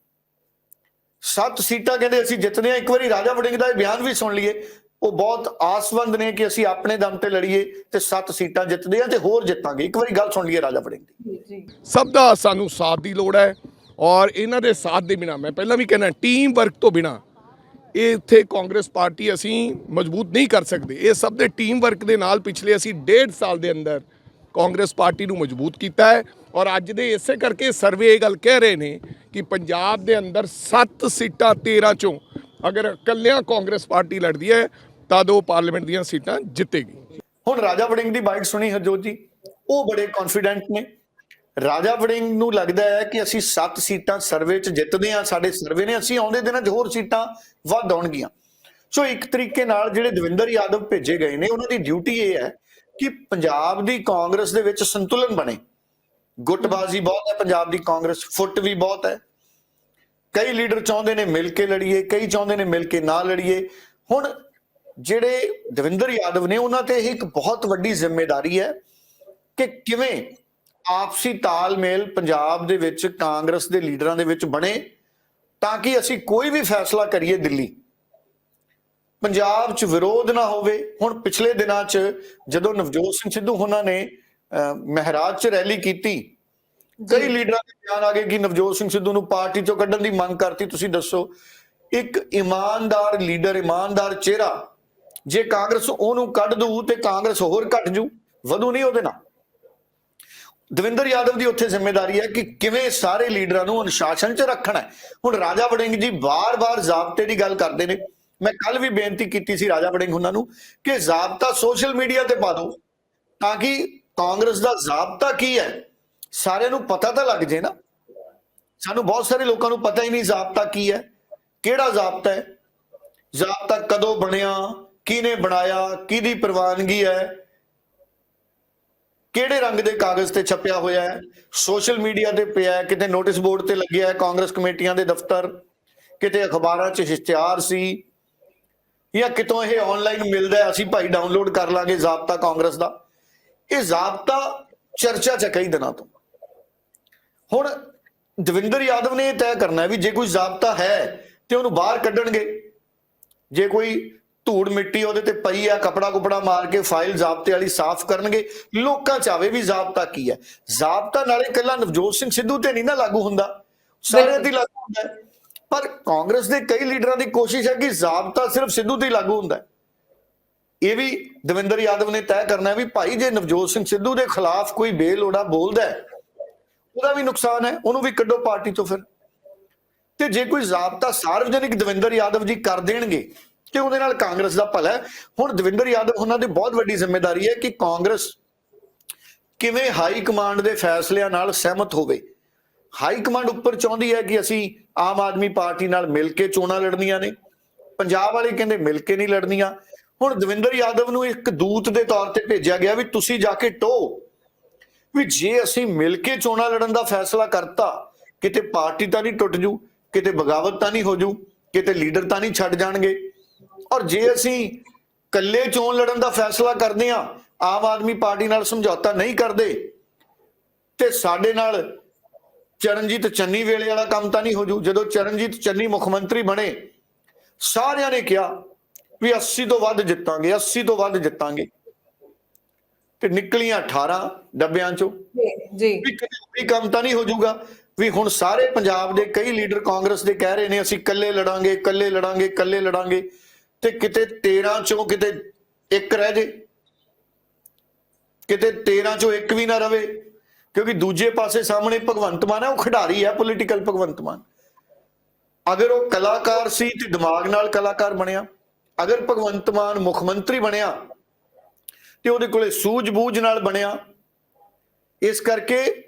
ਸੱਤ ਸੀਟਾਂ ਕਹਿੰਦੇ ਅਸੀਂ ਜਿੱਤਦੇ ਹਾਂ। ਇੱਕ ਵਾਰੀ ਰਾਜਾ ਵੜਿੰਗ ਦਾ ਇਹ ਬਿਆਨ ਵੀ ਸੁਣ ਲਈਏ। ਉਹ ਬਹੁਤ ਆਸਵੰਦ ਨੇ ਕਿ ਅਸੀਂ ਆਪਣੇ ਦਮ ਤੇ ਲੜੀਏ ਤੇ ਸੱਤ ਸੀਟਾਂ ਜਿੱਤਦੇ ਹਾਂ ਤੇ ਹੋਰ ਜਿੱਤਾਂਗੇ। ਇੱਕ ਵਾਰੀ ਗੱਲ ਸੁਣ ਲਈਏ ਰਾਜਾ ਵੜਿੰਗ ਦੀ।
ਜੀ ਜੀ।
ਸਭ ਦਾ ਸਾਨੂੰ ਸਾਥ ਦੀ ਲੋੜ ਹੈ ਔਰ ਇਹਨਾਂ ਦੇ ਸਾਥ ਦੇ ਬਿਨਾ ਮੈਂ ਪਹਿਲਾਂ ਵੀ ਕਹਿਣਾ ਟੀਮ ਵਰਕ ਤੋਂ ਬਿਨਾ ਇਹ ਇੱਥੇ ਕਾਂਗਰਸ ਪਾਰਟੀ ਅਸੀਂ ਮਜ਼ਬੂਤ ਨਹੀਂ ਕਰ ਸਕਦੇ। ਇਹ ਸਭ ਦੇ ਟੀਮ ਵਰਕ ਦੇ ਨਾਲ ਪਿਛਲੇ ਅਸੀਂ ਡੇਢ ਸਾਲ ਦੇ ਅੰਦਰ ਕਾਂਗਰਸ ਪਾਰਟੀ ਨੂੰ ਮਜ਼ਬੂਤ ਕੀਤਾ ਹੈ ਔਰ ਅੱਜ ਦੇ ਇਸੇ ਕਰਕੇ ਸਰਵੇ ਇਹ ਗੱਲ ਕਹਿ ਰਹੇ ਨੇ ਕਿ ਪੰਜਾਬ ਦੇ ਅੰਦਰ 7 ਸੀਟਾਂ 13 ਚੋਂ ਅਗਰ ਇਕੱਲਿਆਂ ਕਾਂਗਰਸ ਪਾਰਟੀ ਲੜਦੀ ਹੈ ਤਦ ਉਹ ਪਾਰਲੀਮੈਂਟ ਦੀਆਂ ਸੀਟਾਂ ਜਿੱਤੇਗੀ।
ਹੁਣ ਰਾਜਾ ਵੜਿੰਗ ਦੀ ਬਾਈਟ ਸੁਣੀ ਹਰਜੋਤ ਜੀ? ਉਹ ਬੜੇ ਕੌਨਫੀਡੈਂਟ ਨੇ। ਰਾਜਾ ਵੜਿੰਗ ਨੂੰ ਲੱਗਦਾ ਹੈ ਕਿ ਅਸੀਂ 7 ਸੀਟਾਂ ਸਰਵੇ 'ਚ ਜਿੱਤਦੇ ਹਾਂ, ਸਾਡੇ ਸਰਵੇ ਨੇ ਅਸੀਂ ਆਉਂਦੇ ਦਿਨਾਂ 'ਚ ਹੋਰ ਸੀਟਾਂ ਵੱਧ ਆਉਣਗੀਆਂ। ਸੋ ਇੱਕ ਤਰੀਕੇ ਨਾਲ ਜਿਹੜੇ ਦਵਿੰਦਰ ਯਾਦਵ ਭੇਜੇ ਗਏ ਨੇ, ਉਹਨਾਂ ਦੀ ਡਿਊਟੀ ਇਹ ਹੈ ਕਿ ਪੰਜਾਬ ਦੀ ਕਾਂਗਰਸ ਦੇ ਵਿੱਚ ਸੰਤੁਲਨ ਬਣੇ। ਗੁੱਟਬਾਜ਼ੀ ਬਹੁਤ ਹੈ, ਪੰਜਾਬ ਦੀ ਕਾਂਗਰਸ ਫੁੱਟ ਵੀ ਬਹੁਤ ਹੈ। ਕਈ ਲੀਡਰ ਚਾਹੁੰਦੇ ਨੇ ਮਿਲ ਕੇ ਲੜੀਏ, ਕਈ ਚਾਹੁੰਦੇ ਨੇ ਮਿਲ ਕੇ ਨਾ ਲੜੀਏ। ਹੁਣ ਜਿਹੜੇ ਦਵਿੰਦਰ ਯਾਦਵ ਨੇ ਉਹਨਾਂ ਤੇ ਇਹ ਇੱਕ ਬਹੁਤ ਵੱਡੀ ਜ਼ਿੰਮੇਵਾਰੀ ਹੈ ਕਿ ਕਿਵੇਂ ਆਪਸੀ ਤਾਲਮੇਲ ਪੰਜਾਬ ਦੇ ਵਿੱਚ ਕਾਂਗਰਸ ਦੇ ਲੀਡਰਾਂ ਦੇ ਵਿੱਚ ਬਣੇ ਤਾਂ ਕਿ ਅਸੀਂ ਕੋਈ ਵੀ ਫੈਸਲਾ ਕਰੀਏ ਦਿੱਲੀ। ਪੰਜਾਬ 'ਚ ਵਿਰੋਧ ਨਾ ਹੋਵੇ। ਹੁਣ ਪਿਛਲੇ ਦਿਨਾਂ 'ਚ ਜਦੋਂ ਨਵਜੋਤ ਸਿੰਘ ਸਿੱਧੂ ਉਹਨਾਂ ਨੇ ਮਹਿਰਾਜ 'ਚ ਰੈਲੀ ਕੀਤੀ ਕਈ ਲੀਡਰਾਂ ਦੇ ਬਿਆਨ ਆ ਗਏ ਕਿ ਨਵਜੋਤ ਸਿੰਘ ਸਿੱਧੂ ਨੂੰ ਪਾਰਟੀ 'ਚੋਂ ਕੱਢਣ ਦੀ ਮੰਗ ਕਰਤੀ। ਤੁਸੀਂ ਦੱਸੋ ਇੱਕ ਇਮਾਨਦਾਰ ਲੀਡਰ ਇਮਾਨਦਾਰ ਚਿਹਰਾ ਜੇ ਕਾਂਗਰਸ ਉਹਨੂੰ ਕੱਢ ਦੂ ਤੇ ਕਾਂਗਰਸ ਹੋਰ ਘਟ ਜੂ, ਵਧੂ ਨਹੀਂ ਉਹਦੇ ਨਾਲ। ਦਵਿੰਦਰ ਯਾਦਵ ਦੀ ਉੱਥੇ ਜ਼ਿੰਮੇਵਾਰੀ ਹੈ ਕਿ ਕਿਵੇਂ ਸਾਰੇ ਲੀਡਰਾਂ ਨੂੰ ਅਨੁਸ਼ਾਸਨ 'ਚ ਰੱਖਣਾ ਹੈ। ਹੁਣ ਰਾਜਾ ਵੜਿੰਗ ਜੀ ਬਾਰ-ਬਾਰ ਜ਼ਾਬਤੇ ਦੀ ਗੱਲ ਕਰਦੇ ਨੇ। ਮੈਂ ਕੱਲ ਵੀ ਬੇਨਤੀ ਕੀਤੀ ਸੀ ਰਾਜਾ ਵੜਿੰਗ ਉਹਨਾਂ ਨੂੰ ਕਿ ਜ਼ਾਬਤਾ ਸੋਸ਼ਲ ਮੀਡੀਆ ਤੇ ਪਾ ਦਿਓ, ਤਾਂ ਕਿ ਕਾਂਗਰਸ ਦਾ ਜ਼ਾਬਤਾ ਕੀ ਹੈ, ਸਾਰਿਆਂ ਨੂੰ ਪਤਾ ਤਾਂ ਲੱਗ ਜੇ ਨਾ। ਸਾਨੂੰ ਬਹੁਤ ਸਾਰੇ ਲੋਕਾਂ ਨੂੰ ਪਤਾ ਹੀ ਨਹੀਂ ਜ਼ਾਬਤਾ ਕੀ ਹੈ, ਕਿਹੜਾ ਜ਼ਾਬਤਾ ਹੈ। ਜ਼ਾਬਤਾ ਕਦੋਂ ਬਣਿਆ ਕਿਹਨੇ ਬਣਾਇਆ, ਕਿਹਦੀ ਪ੍ਰਵਾਨਗੀ ਹੈ, ਕਿਹੜੇ ਰੰਗ ਦੇ ਕਾਗਜ਼ ਤੇ ਛਪਿਆ ਹੋਇਆ ਹੈ, ਸੋਸ਼ਲ ਮੀਡੀਆ ਤੇ ਪਿਆ ਹੈ, ਕਿਤੇ ਨੋਟਿਸ ਬੋਰਡ ਤੇ ਲੱਗਿਆ ਹੈ, ਕਾਂਗਰਸ ਕਮੇਟੀਆਂ ਦੇ ਦਫ਼ਤਰ, ਕਿਤੇ ਅਖਬਾਰਾਂ 'ਚ ਇਸ਼ਤਿਹਾਰ ਸੀ, ਜਾਂ ਕਿਤੋਂ ਇਹ ਆਨਲਾਈਨ ਮਿਲਦਾ ਅਸੀਂ ਭਾਈ ਡਾਊਨਲੋਡ ਕਰ ਲਾਂਗੇ ਜ਼ਾਬਤਾ ਕਾਂਗਰਸ ਦਾ। ਇਹ ਜ਼ਾਬਤਾ ਚਰਚਾ 'ਚ ਕਈ ਦਿਨਾਂ ਤੋਂ। ਹੁਣ ਦਵਿੰਦਰ ਯਾਦਵ ਨੇ ਇਹ ਤੈਅ ਕਰਨਾ ਹੈ ਵੀ ਜੇ ਕੋਈ ਜ਼ਾਬਤਾ ਹੈ ਤੇ ਉਹਨੂੰ ਬਾਹਰ ਕੱਢਣਗੇ। ਜੇ ਕੋਈ ਧੂੜ ਮਿੱਟੀ ਉਹਦੇ ਤੇ ਪਈ ਆ, ਕਪੜਾ ਕੁਪੜਾ ਮਾਰ ਕੇ ਫਾਈਲ ਜ਼ਾਬਤੇ ਵਾਲੀ ਸਾਫ਼ ਕਰਨਗੇ। ਲੋਕਾਂ ਚਾਵੇ ਵੀ ਜ਼ਾਬਤਾ ਕੀ ਹੈ। ਜ਼ਾਬਤਾ ਨਾਲੇ ਇਕੱਲਾ ਨਵਜੋਤ ਸਿੰਘ ਸਿੱਧੂ ਤੇ ਨਹੀਂ ਨਾ ਲਾਗੂ ਹੁੰਦਾ। ਸਾਰਿਆਂ ਤੇ ਲਾਗੂ ਹੁੰਦਾ ਪਰ ਕਾਂਗਰਸ ਦੇ ਕਈ ਲੀਡਰਾਂ ਦੀ ਕੋਸ਼ਿਸ਼ ਹੈ ਕਿ ਜ਼ਾਬਤਾ ਸਿਰਫ ਸਿੱਧੂ ਤੇ ਲਾਗੂ ਹੁੰਦਾ ਇਹ ਵੀ ਦਵਿੰਦਰ ਯਾਦਵ ਨੇ ਤੈਅ ਕਰਨਾ ਵੀ ਭਾਈ ਜੇ ਨਵਜੋਤ ਸਿੰਘ ਸਿੱਧੂ ਦੇ ਖਿਲਾਫ ਕੋਈ ਬੇਲੋੜਾ ਬੋਲਦਾ ਹੈ, ਉਹਦਾ ਵੀ ਨੁਕਸਾਨ ਹੈ, ਉਹਨੂੰ ਵੀ ਕੱਢੋ ਪਾਰਟੀ ਤੋਂ ਫਿਰ। ਤੇ ਜੇ ਕੋਈ ਜ਼ਾਬਤਾ ਸਾਰਵਜਨਿਕ ਦਵਿੰਦਰ ਯਾਦਵ ਜੀ ਕਰ ਦੇਣਗੇ ਤੇ ਉਹਦੇ ਨਾਲ ਕਾਂਗਰਸ ਦਾ ਭਲਾ ਹੁਣ ਦਵਿੰਦਰ ਯਾਦਵ, ਉਹਨਾਂ ਦੀ ਬਹੁਤ ਵੱਡੀ ਜ਼ਿੰਮੇਵਾਰੀ ਹੈ ਕਿ ਕਾਂਗਰਸ ਕਿਵੇਂ ਹਾਈ ਕਮਾਂਡ ਦੇ ਫੈਸਲਿਆਂ ਨਾਲ ਸਹਿਮਤ ਹੋਵੇ। ਹਾਈ ਕਮਾਂਡ ਉੱਪਰ ਚਾਹੁੰਦੀ ਹੈ ਕਿ ਅਸੀਂ ਆਮ ਆਦਮੀ ਪਾਰਟੀ ਨਾਲ ਮਿਲ ਕੇ ਚੋਣਾਂ ਲੜਨੀਆਂ ਨੇ। ਪੰਜਾਬ ਵਾਲੇ ਕਹਿੰਦੇ ਮਿਲ ਕੇ ਨਹੀਂ ਲੜਨੀਆਂ। ਹੁਣ ਦਵਿੰਦਰ ਯਾਦਵ ਨੂੰ ਇੱਕ ਦੂਤ ਦੇ ਤੌਰ ਤੇ ਭੇਜਿਆ ਗਿਆ ਵੀ ਤੁਸੀਂ ਜਾ ਕੇ ਟੋ ਵੀ ਜੇ ਅਸੀਂ ਮਿਲ ਕੇ ਚੋਣਾਂ ਲੜਨ ਦਾ ਫੈਸਲਾ ਕਰਤਾ, ਕਿਤੇ ਪਾਰਟੀ ਤਾਂ ਨਹੀਂ ਟੁੱਟ ਜੂ, ਕਿਤੇ ਬਗਾਵਤ ਤਾਂ ਨਹੀਂ ਹੋ ਜੂ, ਕਿਤੇ ਲੀਡਰ ਤਾਂ ਨਹੀਂ ਛੱਡ ਜਾਣਗੇ। ਔਰ ਜੇ ਅਸੀਂ ਇਕੱਲੇ ਚੋਣ ਲੜਨ ਦਾ ਫੈਸਲਾ ਕਰਦੇ ਆ ਆਮ ਆਦਮੀ ਪਾਰਟੀ ਨਾਲ ਸਮਝੌਤਾ ਨਹੀਂ ਕਰਦੇ ਤੇ ਸਾਡੇ ਨਾਲ ਚਰਨਜੀਤ ਚੰਨੀ ਵੇਲੇ ਵਾਲਾ ਕੰਮ ਤਾਂ ਨਹੀਂ ਹੋ ਜੂ। ਜਦੋਂ ਚਰਨਜੀਤ ਚੰਨੀ ਮੁੱਖ ਮੰਤਰੀ ਬਣੇ ਸਾਰਿਆਂ ਨੇ ਕਿਹਾ ਵੀ 80 ਤੋਂ ਵੱਧ ਜਿੱਤਾਂਗੇ 80 ਤੋਂ ਵੱਧ ਜਿੱਤਾਂਗੇ। ਤੇ ਨਿਕਲੀਆਂ 18 ਡੱਬਿਆਂ ਚੋਂ।
ਜੀ
ਵੀ ਕੰਮ ਤਾਂ ਨਹੀਂ ਹੋ ਜਾਊਗਾ ਵੀ ਹੁਣ ਸਾਰੇ ਪੰਜਾਬ ਦੇ ਕਈ ਲੀਡਰ ਕਾਂਗਰਸ ਦੇ ਕਹਿ ਰਹੇ ਨੇ ਅਸੀਂ ਇਕੱਲੇ ਲੜਾਂਗੇ ਇਕੱਲੇ ਲੜਾਂਗੇ ਇਕੱਲੇ ਲੜਾਂਗੇ। ਤੇ ਕਿਤੇ 13 ਚੋਂ ਕਿਤੇ ਇੱਕ ਰਹਿ ਜੇ। ਕਿਤੇ 13 ਚੋਂ ਇੱਕ ਵੀ ਨਾ ਰਵੇ। ਕਿਉਂਕਿ ਦੂਜੇ ਪਾਸੇ ਸਾਹਮਣੇ ਭਗਵੰਤ ਮਾਨ ਹੈ ਉਹ ਖਿਡਾਰੀ ਹੈ ਪੋਲੀਟੀਕਲ ਭਗਵੰਤ ਮਾਨ। ਅਗਰ ਉਹ ਕਲਾਕਾਰ ਸੀ ਤੇ ਦਿਮਾਗ ਨਾਲ ਕਲਾਕਾਰ ਬਣਿਆ। ਅਗਰ ਭਗਵੰਤ ਮਾਨ ਮੁੱਖ ਮੰਤਰੀ ਬਣਿਆ ਤੇ ਉਹਦੇ ਕੋਲੇ ਸੂਝ-ਬੂਝ ਨਾਲ ਬਣਿਆ। ਇਸ ਕਰਕੇ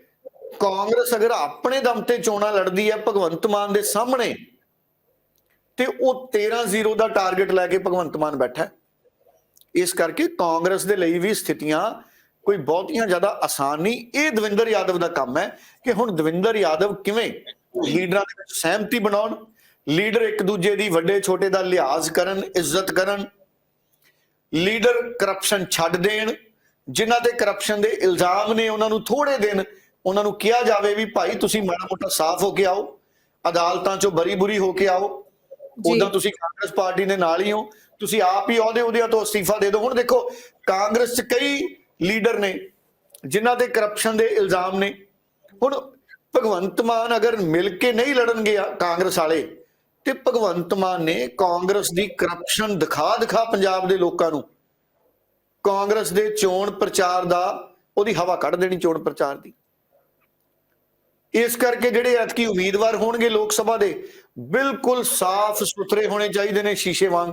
ਕਾਂਗਰਸ ਅਗਰ ਆਪਣੇ ਦਮ ਤੇ ਚੋਣਾਂ ਲੜਦੀ ਹੈ ਭਗਵੰਤ ਮਾਨ ਦੇ ਸਾਹਮਣੇ ਤੇ ਉਹ 13-0 ਦਾ ਟਾਰਗੇਟ ਲੈ ਕੇ ਭਗਵੰਤ ਮਾਨ ਬੈਠਾ ਇਸ ਕਰਕੇ ਕਾਂਗਰਸ ਦੇ ਲਈ ਵੀ ਸਥਿਤੀਆਂ ਕੋਈ ਬਹੁਤੀਆਂ ਜ਼ਿਆਦਾ ਆਸਾਨ ਨਹੀਂ। ਇਹ ਦਵਿੰਦਰ ਯਾਦਵ ਦਾ ਕੰਮ ਹੈ ਕਿ ਹੁਣ ਦਵਿੰਦਰ ਯਾਦਵ ਕਿਵੇਂ ਲੀਡਰਾਂ ਦੇ ਵਿੱਚ ਸਹਿਮਤੀ ਬਣਾਉਣ, ਲੀਡਰ ਇੱਕ ਦੂਜੇ ਦੀ ਵੱਡੇ ਛੋਟੇ ਦਾ ਲਿਹਾਜ਼ ਕਰਨ, ਇੱਜ਼ਤ ਕਰਨ, ਲੀਡਰ ਕਰਪਸ਼ਨ ਛੱਡ ਦੇਣ, ਜਿਨ੍ਹਾਂ ਤੇ ਕਰਪਸ਼ਨ ਦੇ ਇਲਜ਼ਾਮ ਨੇ ਉਹਨਾਂ ਨੂੰ ਥੋੜੇ ਦਿਨ ਉਹਨਾਂ ਨੂੰ ਕਿਹਾ ਜਾਵੇ ਵੀ ਭਾਈ ਤੁਸੀਂ ਮਾੜਾ ਮੋਟਾ ਸਾਫ਼ ਹੋ ਕੇ ਆਓ, ਅਦਾਲਤਾਂ ਚੋਂ ਬਰੀ ਬੁਰੀ ਹੋ ਕੇ ਆਓ
ਜੀ।
ਉਦਾਂ ਤੁਸੀਂ ਕਾਂਗਰਸ ਪਾਰਟੀ ਦੇ ਨਾਲ ਹੀ ਹੋ। ਤੁਸੀਂ ਆਪ ਹੀ ਅਹੁਦੇ ਉਹਦੇ ਤੋਂ ਅਸਤੀਫਾ ਦੇ ਦਿਓ। ਹੁਣ ਦੇਖੋ, ਕਾਂਗਰਸ 'ਚ ਕਈ ਲੀਡਰ ਨੇ, ਜਿਨ੍ਹਾਂ ਤੇ ਕਰਪਸ਼ਨ ਦੇ ਇਲਜ਼ਾਮ ਨੇ। ਹੁਣ ਭਗਵੰਤ ਮਾਨ ਅਗਰ ਮਿਲ ਕੇ ਨਹੀਂ ਲੜਨਗੇ ਕਾਂਗਰਸ ਵਾਲੇ, ਤੇ ਭਗਵੰਤ ਮਾਨ ਨੇ ਕਾਂਗਰਸ ਦੀ ਕਰਪਸ਼ਨ ਦਿਖਾ ਦਿਖਾ ਪੰਜਾਬ ਦੇ ਲੋਕਾਂ ਨੂੰ। ਕਾਂਗਰਸ ਦੇ ਚੋਣ ਪ੍ਰਚਾਰ ਦਾ, ਉਹਦੀ ਹਵਾ ਕੱਢ ਦੇਣੀ ਚੋਣ ਪ੍ਰਚਾਰ ਦੀ। ਇਸ ਕਰਕੇ ਜਿਹੜੇ ਐਤਕੀ ਉਮੀਦਵਾਰ ਹੋਣਗੇ ਲੋਕ ਸਭਾ ਦੇ ਬਿਲਕੁਲ ਸਾਫ਼ ਸੁਥਰੇ ਹੋਣੇ ਚਾਹੀਦੇ ਨੇ ਸ਼ੀਸ਼ੇ ਵਾਂਗ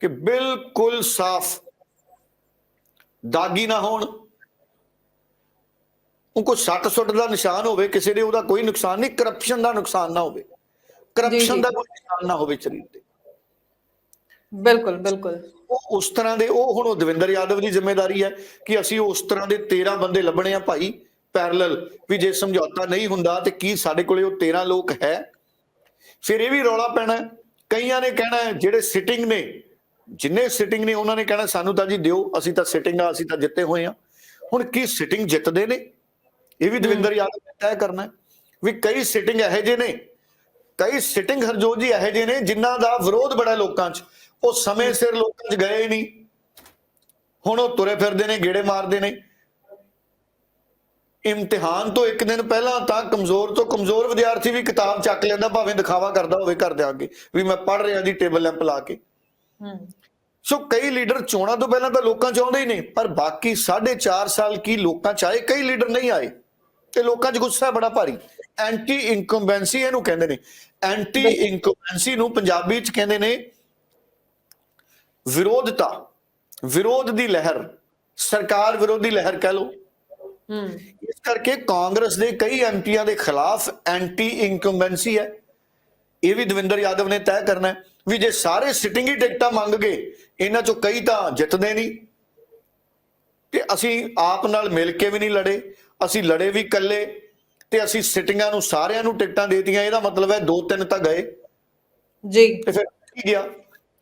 ਕਿ ਬਿਲਕੁਲ ਸਾਫ਼। ਦਾਗੀ ਨਾ ਹੋਣ। ਉਹ ਕੋ ਸੱਟ ਸੁੱਟ ਦਾ ਨਿਸ਼ਾਨ ਹੋਵੇ ਕਿਸੇ ਦੇ ਉਹਦਾ ਕੋਈ ਨੁਕਸਾਨ ਨਹੀਂ ਕਰਪਸ਼ਨ ਦਾ ਨੁਕਸਾਨ ਨਾ ਹੋਵੇ। ਕਰਪਸ਼ਨ ਦਾ ਕੋਈ ਨਿਸ਼ਾਨ ਨਾ ਹੋਵੇ ਸਰੀਰ ਤੇ।
ਬਿਲਕੁਲ ਬਿਲਕੁਲ।
ਉਹ ਉਸ ਤਰ੍ਹਾਂ ਦੇ ਉਹ ਹੁਣ ਉਹ ਦਵਿੰਦਰ ਯਾਦਵ ਦੀ ਜ਼ਿੰਮੇਵਾਰੀ ਹੈ ਕਿ ਅਸੀਂ ਉਸ ਤਰ੍ਹਾਂ ਦੇ 13 ਬੰਦੇ ਲੱਭਣੇ ਆ ਭਾਈ। ਪੈਰਲਲ ਵੀ ਜੇ ਸਮਝੌਤਾ ਨਹੀਂ ਹੁੰਦਾ ਤੇ ਕੀ ਸਾਡੇ ਕੋਲੇ ਉਹ 13 ਲੋਕ ਹੈ? ਫਿਰ ਇਹ ਵੀ ਰੌਲਾ ਪੈਣਾ। ਕਈਆਂ ਨੇ ਕਹਿਣਾ ਜਿਹੜੇ ਸਿਟਿੰਗ ਨੇ ਜਿੰਨੇ ਸਿਟਿੰਗ ਨੇ ਉਹਨਾਂ ਨੇ ਕਹਿਣਾ ਸਾਨੂੰ ਤਾਂ ਜੀ ਦਿਓ ਅਸੀਂ ਤਾਂ ਸਿਟਿੰਗ ਆ ਅਸੀਂ ਤਾਂ ਜਿੱਤੇ ਹੋਏ ਆ। ਹੁਣ ਕੀ ਸਿਟਿੰਗ ਜਿੱਤਦੇ ਨੇ? ਇਹ ਵੀ ਦਵਿੰਦਰ ਯਾਦਵ ਨੇ ਤੈਅ ਕਰਨਾ ਵੀ ਕਈ ਸਿਟਿੰਗ ਇਹੋ ਜਿਹੇ ਨੇ ਕਈ ਸਿਟਿੰਗ ਹਰਜੋਤ ਜੀ ਇਹੋ ਜਿਹੇ ਨੇ ਜਿਨ੍ਹਾਂ ਦਾ ਵਿਰੋਧ ਬੜਾ ਲੋਕਾਂ 'ਚ ਉਹ ਸਮੇਂ ਸਿਰ ਲੋਕਾਂ 'ਚ ਗਏ ਹੀ ਨਹੀਂ। ਹੁਣ ਉਹ ਤੁਰੇ ਫਿਰਦੇ ਨੇ ਗੇੜੇ ਮਾਰਦੇ ਨੇ। ਇਮਤਿਹਾਨ ਤੋਂ ਇੱਕ ਦਿਨ ਪਹਿਲਾਂ ਤਾਂ ਕਮਜ਼ੋਰ ਤੋਂ ਕਮਜ਼ੋਰ ਵਿਦਿਆਰਥੀ ਵੀ ਕਿਤਾਬ ਚੱਕ ਲੈਂਦਾ ਭਾਵੇਂ ਦਿਖਾਵਾ ਕਰਦਾ ਹੋਵੇ ਘਰ ਦੇ ਅੱਗੇ ਵੀ ਮੈਂ ਪੜ੍ਹ ਰਿਹਾ ਜੀ ਟੇਬਲ ਲੈਂਪ ਲਾ ਕੇ।
ਹੂੰ।
ਸੋ ਕਈ ਲੀਡਰ ਚੋਣਾਂ ਤੋਂ ਪਹਿਲਾਂ ਤਾਂ ਲੋਕਾਂ ਚਾਹੁੰਦੇ ਹੀ ਨੇ ਪਰ ਬਾਕੀ 4.5 ਸਾਲ ਕੀ ਲੋਕਾਂ ਚ ਆਏ? ਕਈ ਲੀਡਰ ਨਹੀਂ ਆਏ। ਤੇ ਲੋਕਾਂ 'ਚ ਗੁੱਸਾ ਬੜਾ ਭਾਰੀ। ਐਂਟੀ ਇਨਕੰਬੈਂਸੀ ਇਹਨੂੰ ਕਹਿੰਦੇ ਨੇ। ਐਂਟੀ ਇਨਕੰਬੈਂਸੀ ਨੂੰ ਪੰਜਾਬੀ 'ਚ ਕਹਿੰਦੇ ਨੇ ਵਿਰੋਧਤਾ। ਵਿਰੋਧ ਦੀ ਲਹਿਰ। ਸਰਕਾਰ ਵਿਰੋਧੀ ਲਹਿਰ ਕਹਿ ਲਓ। ਇਸ ਕਰਕੇ ਕਾਂਗਰਸ ਦੇ ਕਈ ਐਮਪੀਆਂ ਦੇ ਖਿਲਾਫ ਐਂਟੀ ਇਨਕੰਬੈਂਸੀ ਹੈ। ਇਹ ਵੀ ਦਵਿੰਦਰ ਯਾਦਵ ਨੇ ਤੈਅ ਕਰਨਾ ਹੈ ਵੀ ਜੇ ਸਾਰੇ ਸਿਟਿੰਗ ਹੀ ਟਿਕਟਾਂ ਮੰਗ ਗਏ ਇਹਨਾਂ ਚੋਂ ਕਈ ਤਾਂ ਜਿੱਤਦੇ ਨਹੀਂ। ਤੇ ਅਸੀਂ ਆਪ ਨਾਲ ਮਿਲ ਕੇ ਵੀ ਨਹੀਂ ਲੜੇ ਅਸੀਂ ਲੜੇ ਵੀ ਇਕੱਲੇ ਤੇ ਅਸੀਂ ਸਿਟਿੰਗਾਂ ਨੂੰ ਸਾਰਿਆਂ ਨੂੰ ਟਿਕਟਾਂ ਦੇਤੀਆਂ ਇਹਦਾ ਮਤਲਬ ਹੈ ਦੋ ਤਿੰਨ ਤਾਂ ਗਏ।
ਜੀ।
ਤੇ ਫਿਰ ਕੀ ਗਿਆ?